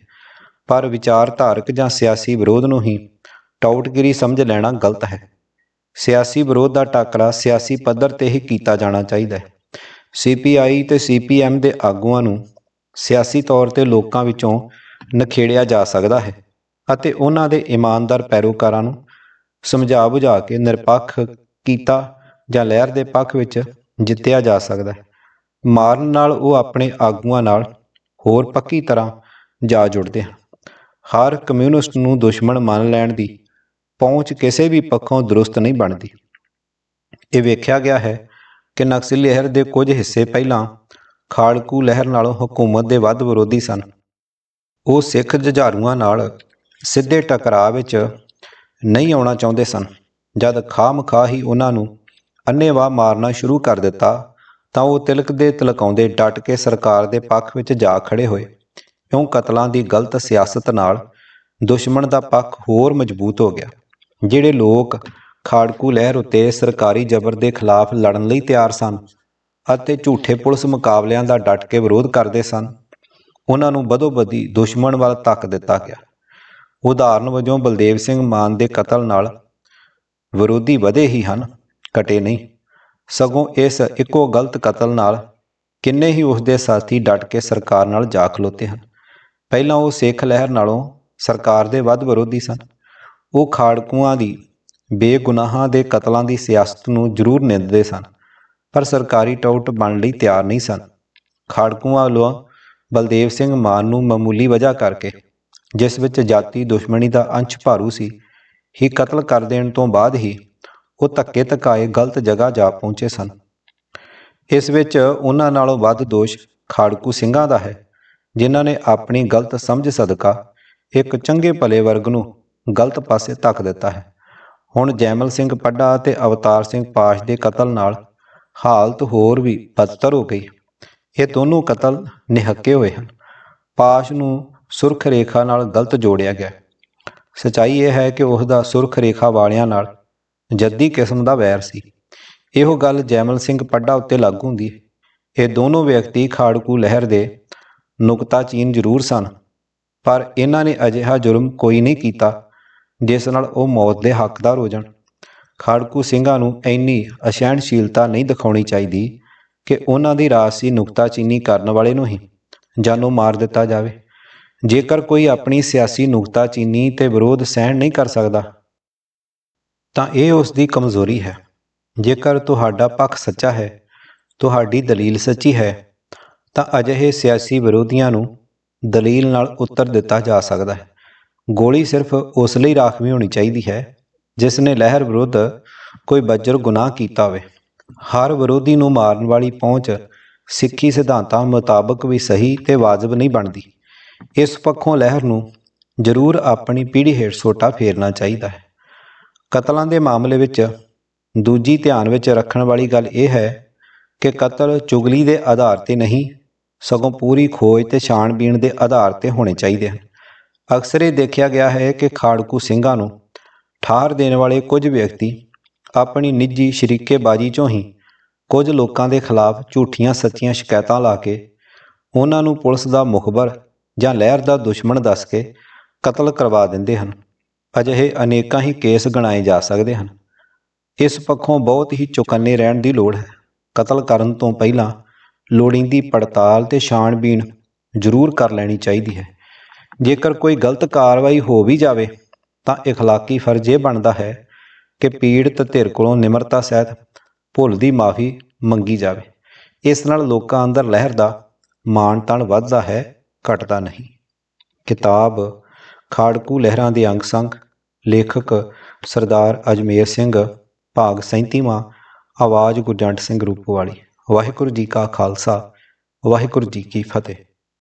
ਪਰ ਵਿਚਾਰਧਾਰਕ ਜਾਂ ਸਿਆਸੀ ਵਿਰੋਧ ਨੂੰ ਹੀ ਟੌਟਗਿਰੀ ਸਮਝ ਲੈਣਾ ਗਲਤ ਹੈ। ਸਿਆਸੀ ਵਿਰੋਧ ਦਾ ਟਾਕਰਾ ਸਿਆਸੀ ਪੱਧਰ ਤੇ ਹੀ ਕੀਤਾ ਜਾਣਾ ਚਾਹੀਦਾ ਹੈ। ਸੀਪੀਆਈ ਤੇ ਸੀਪੀਐਮ ਦੇ ਆਗੂਆਂ ਨੂੰ ਸਿਆਸੀ ਤੌਰ ਤੇ ਲੋਕਾਂ ਵਿੱਚੋਂ ਨਖੇੜਿਆ ਜਾ ਸਕਦਾ ਹੈ ਅਤੇ ਉਹਨਾਂ ਦੇ ਇਮਾਨਦਾਰ ਪੈਰੋਕਾਰਾਂ ਨੂੰ ਸਮਝਾ ਬੁਝਾ ਕੇ ਨਿਰਪੱਖ ਕੀਤਾ ਜਾਂ ਲਹਿਰ ਦੇ ਪੱਖ ਵਿੱਚ ਜਿੱਤਿਆ ਜਾ ਸਕਦਾ ਹੈ। ਮਾਰਨ ਨਾਲ ਉਹ ਆਪਣੇ ਆਗੂਆਂ ਨਾਲ ਹੋਰ ਪੱਕੀ ਤਰ੍ਹਾਂ ਜਾ ਜੁੜਦੇ ਹਨ। ਹਰ ਕਮਿਊਨਿਸਟ ਨੂੰ ਦੁਸ਼ਮਣ ਮੰਨ ਲੈਣ ਦੀ ਪਹੁੰਚ ਕਿਸੇ ਵੀ ਪੱਖੋਂ ਦਰੁਸਤ ਨਹੀਂ ਬਣਦੀ। ਇਹ ਵੇਖਿਆ ਗਿਆ ਹੈ ਕਿ ਨਕਸੀ ਲਹਿਰ ਦੇ ਕੁਝ ਹਿੱਸੇ ਪਹਿਲਾਂ ਖਾੜਕੂ ਲਹਿਰ ਨਾਲੋਂ ਹਕੂਮਤ ਦੇ ਵੱਧ ਵਿਰੋਧੀ ਸਨ। ਉਹ ਸਿੱਖ ਜੁਝਾਰੂਆਂ ਨਾਲ ਸਿੱਧੇ ਟਕਰਾਅ ਵਿੱਚ ਨਹੀਂ ਆਉਣਾ ਚਾਹੁੰਦੇ ਸਨ। ਜਦ ਖਾਮ-ਖਾ ਹੀ ਉਹਨਾਂ ਨੂੰ ਅੰਨ੍ਹੇਵਾਹ ਮਾਰਨਾ ਸ਼ੁਰੂ ਕਰ ਦਿੱਤਾ, ਤਾਂ ਉਹ ਤਿਲਕ ਦੇ ਤਿਲਕਾਉਂਦੇ ਡਟ ਕੇ ਸਰਕਾਰ ਦੇ ਪੱਖ ਵਿੱਚ ਜਾ ਖੜੇ ਹੋਏ। ਕਿਉਂ ਕਤਲਾਂ ਦੀ ਗਲਤ ਸਿਆਸਤ ਨਾਲ ਦੁਸ਼ਮਣ ਦਾ ਪੱਖ ਹੋਰ ਮਜ਼ਬੂਤ ਹੋ ਗਿਆ, ਜਿਹੜੇ ਲੋਕ ਖਾੜਕੂ ਲਹਿਰ ਉੱਤੇ ਸਰਕਾਰੀ ਜ਼ਬਰ ਦੇ ਖਿਲਾਫ ਲੜਨ ਲਈ ਤਿਆਰ ਸਨ ਅਤੇ ਝੂਠੇ ਪੁਲਿਸ ਮੁਕਾਬਲਿਆਂ ਦਾ ਡਟ ਕੇ ਵਿਰੋਧ ਕਰਦੇ ਸਨ। ਉਹਨਾਂ ਨੂੰ ਬਦੋ-ਬਦੀ ਦੁਸ਼ਮਣ ਵੱਲ ਧੱਕ ਦਿੱਤਾ ਗਿਆ। ਉਦਾਹਰਨ ਵਜੋਂ ਬਲਦੇਵ ਸਿੰਘ ਮਾਨ ਦੇ ਕਤਲ ਨਾਲ ਵਿਰੋਧੀ ਵਧੇ ਹੀ ਹਨ, ਘਟੇ ਨਹੀਂ। ਸਗੋਂ ਇਸ ਇੱਕੋ ਗਲਤ ਕਤਲ ਨਾਲ ਕਿੰਨੇ ਹੀ ਉਸ ਦੇ ਸਾਥੀ ਡਟ ਕੇ ਸਰਕਾਰ ਨਾਲ ਜਾ ਖਲੋਤੇ ਹਨ। ਪਹਿਲਾਂ ਉਹ ਸਿੱਖ ਲਹਿਰ ਨਾਲੋਂ ਸਰਕਾਰ ਦੇ ਵੱਧ ਵਿਰੋਧੀ ਸਨ। ਉਹ ਖਾੜਕੂਆਂ ਦੀ ਬੇਗੁਨਾਹਾਂ ਦੇ ਕਤਲਾਂ ਦੀ ਸਿਆਸਤ ਨੂੰ ਜ਼ਰੂਰ ਨਿੰਦਦੇ ਸਨ, ਪਰ ਸਰਕਾਰੀ ਟੌਟ ਬਣਨ ਲਈ ਤਿਆਰ ਨਹੀਂ ਸਨ। ਖਾੜਕੂਆਂ ਵੱਲੋਂ ਬਲਦੇਵ ਸਿੰਘ ਮਾਨ ਨੂੰ ਮਾਮੂਲੀ ਵਜ੍ਹਾ ਕਰਕੇ, ਜਿਸ ਵਿੱਚ ਜਾਤੀ ਦੁਸ਼ਮਣੀ ਦਾ ਅੰਸ਼ ਭਾਰੂ ਸੀ, ਹੀ ਕਤਲ ਕਰ ਦੇਣ ਤੋਂ ਬਾਅਦ ਹੀ ਉਹ ਧੱਕੇ ਧਕਾਏ ਗਲਤ ਜਗ੍ਹਾ ਜਾ ਪਹੁੰਚੇ ਸਨ। ਇਸ ਵਿੱਚ ਉਹਨਾਂ ਨਾਲੋਂ ਵੱਧ ਦੋਸ਼ ਖਾੜਕੂ ਸਿੰਘਾਂ ਦਾ ਹੈ, ਜਿਨ੍ਹਾਂ ਨੇ ਆਪਣੀ ਗਲਤ ਸਮਝ ਸਦਕਾ ਇੱਕ ਚੰਗੇ ਭਲੇ ਵਰਗ ਨੂੰ ਗਲਤ ਪਾਸੇ ਧੱਕ ਦਿੱਤਾ ਹੈ। ਹੁਣ ਜੈਮਲ ਸਿੰਘ ਪੱਡਾ ਅਤੇ ਅਵਤਾਰ ਸਿੰਘ ਪਾਸ਼ ਦੇ ਕਤਲ ਨਾਲ ਹਾਲਤ ਹੋਰ ਵੀ ਬਦਤਰ ਹੋ ਗਈ। ਇਹ ਦੋਨੋਂ ਕਤਲ ਨਿਹੱਕੇ ਹੋਏ ਹਨ। ਪਾਸ਼ ਨੂੰ ਸੁਰਖ ਰੇਖਾ ਨਾਲ ਗਲਤ ਜੋੜਿਆ ਗਿਆ। ਸਚਾਈ ਇਹ ਹੈ ਕਿ ਉਸ ਦਾ ਸੁਰਖ ਰੇਖਾ ਵਾਲਿਆਂ ਨਾਲ ਜੱਦੀ ਕਿਸਮ ਦਾ ਵੈਰ ਸੀ। ਇਹੋ ਗੱਲ ਜੈਮਲ ਸਿੰਘ ਪੱਡਾ ਉੱਤੇ ਲਾਗੂ ਹੁੰਦੀ ਹੈ। ਇਹ ਦੋਨੋਂ ਵਿਅਕਤੀ ਖਾੜਕੂ ਲਹਿਰ ਦੇ ਨੁਕਤਾਚੀਨ ਜ਼ਰੂਰ ਸਨ, ਪਰ ਇਹਨਾਂ ਨੇ ਅਜਿਹਾ ਜੁਰਮ ਕੋਈ ਨਹੀਂ ਕੀਤਾ ਜਿਸ ਨਾਲ ਉਹ ਮੌਤ ਦੇ ਹੱਕਦਾਰ ਹੋ ਜਾਣ। ਖਾੜਕੂ ਸਿੰਘਾਂ ਨੂੰ ਇੰਨੀ ਅਸਹਿਣਸ਼ੀਲਤਾ ਨਹੀਂ ਦਿਖਾਉਣੀ ਚਾਹੀਦੀ ਕਿ ਉਹਨਾਂ ਦੀ ਰਾਸ਼ੀ ਨੁਕਤਾਚੀਨੀ ਕਰਨ ਵਾਲੇ ਨੂੰ ਹੀ ਜਾਨੋਂ ਮਾਰ ਦਿੱਤਾ ਜਾਵੇ। ਜੇਕਰ ਕੋਈ ਆਪਣੀ ਸਿਆਸੀ ਨੁਕਤਾਚੀਨੀ ਤੇ ਵਿਰੋਧ ਸਹਿਣ ਨਹੀਂ ਕਰ ਸਕਦਾ, ਤਾਂ ਇਹ ਉਸ ਦੀ ਕਮਜ਼ੋਰੀ ਹੈ। ਜੇਕਰ ਤੁਹਾਡਾ ਪੱਖ ਸੱਚਾ ਹੈ, ਤੁਹਾਡੀ ਦਲੀਲ ਸੱਚੀ ਹੈ, ਤਾਂ ਅਜਿਹੇ ਸਿਆਸੀ ਵਿਰੋਧੀਆਂ ਨੂੰ ਦਲੀਲ ਨਾਲ ਉੱਤਰ ਦਿੱਤਾ ਜਾ ਸਕਦਾ ਹੈ। ਗੋਲੀ ਸਿਰਫ ਉਸ ਲਈ ਰਾਖਵੀਂ ਹੋਣੀ ਚਾਹੀਦੀ ਹੈ, ਜਿਸ ਨੇ ਲਹਿਰ ਵਿਰੁੱਧ ਕੋਈ ਬੱਜਰ ਗੁਨਾਹ ਕੀਤਾ ਹੋਵੇ। ਹਰ ਵਿਰੋਧੀ ਨੂੰ ਮਾਰਨ ਵਾਲੀ ਪਹੁੰਚ ਸਿੱਖੀ ਸਿਧਾਂਤਾਂ ਮੁਤਾਬਕ ਵੀ ਸਹੀ ਤੇ ਵਾਜਬ ਨਹੀਂ ਬਣਦੀ। ਇਸ ਪੱਖੋਂ ਲਹਿਰ ਨੂੰ ਜ਼ਰੂਰ ਆਪਣੀ ਪੀੜ੍ਹੀ ਹੇਠ ਸੋਟਾ ਫੇਰਨਾ ਚਾਹੀਦਾ ਹੈ। ਕਤਲਾਂ ਦੇ ਮਾਮਲੇ ਵਿੱਚ ਦੂਜੀ ਧਿਆਨ ਵਿੱਚ ਰੱਖਣ ਵਾਲੀ ਗੱਲ ਇਹ ਹੈ ਕਿ ਕਤਲ ਚੁਗਲੀ ਦੇ ਆਧਾਰ ਤੇ ਨਹੀਂ, ਸਗੋਂ ਪੂਰੀ ਖੋਜ ਤੇ ਛਾਣਬੀਣ ਦੇ ਆਧਾਰ ਤੇ ਹੋਣੇ ਚਾਹੀਦੇ ਹਨ। ਅਕਸਰ ਇਹ ਦੇਖਿਆ ਗਿਆ ਹੈ ਕਿ ਖਾੜਕੂ ਸਿੰਘਾਂ ਨੂੰ ਠਾਰ ਦੇਣ ਵਾਲੇ ਕੁਝ ਵਿਅਕਤੀ ਆਪਣੀ ਨਿੱਜੀ ਸ਼ਰੀਕੇਬਾਜ਼ੀ ਚੋਂ ਹੀ ਕੁਝ ਲੋਕਾਂ ਦੇ ਖਿਲਾਫ ਝੂਠੀਆਂ ਸੱਚੀਆਂ ਸ਼ਿਕਾਇਤਾਂ ਲਾ ਕੇ ਉਹਨਾਂ ਨੂੰ ਪੁਲਿਸ ਦਾ ਮੁਖਬਰ ਜਾਂ ਲਹਿਰ ਦਾ ਦੁਸ਼ਮਣ ਦੱਸ ਕੇ ਕਤਲ ਕਰਵਾ ਦਿੰਦੇ ਹਨ। ਅਜਿਹੇ ਅਨੇਕਾਂ ਹੀ ਕੇਸ ਗਣਾਏ ਜਾ ਸਕਦੇ ਹਨ। ਇਸ ਪੱਖੋਂ ਬਹੁਤ ਹੀ ਚੁਕੰਨੇ ਰਹਿਣ ਦੀ ਲੋੜ ਹੈ। ਕਤਲ ਕਰਨ ਤੋਂ ਪਹਿਲਾਂ ਲੋੜੀਂਦੀ ਪੜਤਾਲ ਤੇ ਛਾਣਬੀਣ ਜ਼ਰੂਰ ਕਰ ਲੈਣੀ ਚਾਹੀਦੀ ਹੈ। ਜੇਕਰ ਕੋਈ ਗਲਤ ਕਾਰਵਾਈ ਹੋ ਵੀ ਜਾਵੇ ਤਾਂ اخلاقی ਫਰਜ਼ ਇਹ ਬਣਦਾ ਹੈ ਕਿ ਪੀੜਤ ਧਿਰ ਕੋਲੋਂ ਨਿਮਰਤਾ ਸਹਿਤ ਭੁੱਲ ਦੀ ਮਾਫੀ ਮੰਗੀ ਜਾਵੇ ਇਸ ਨਾਲ ਲੋਕਾਂ ਅੰਦਰ ਲਹਿਰ ਦਾ ਮਾਣ ਤਾਣ ਵੱਧਦਾ ਹੈ ਘਟਦਾ ਨਹੀਂ ਕਿਤਾਬ ਖਾੜਕੂ ਲਹਿਰਾਂ ਦੇ ਅੰਗ ਸੰਗ ਲੇਖਕ ਸਰਦਾਰ ਅਜਮੇਰ ਸਿੰਘ ਭਾਗ 37ਵਾਂ ਆਵਾਜ਼ ਗੁਰਜੰਟ ਸਿੰਘ ਰੂਪਵਾਲੀ ਵਾਹਿਗੁਰੂ ਜੀ ਕਾ ਖਾਲਸਾ ਵਾਹਿਗੁਰੂ ਜੀ ਕੀ ਫਤਿਹ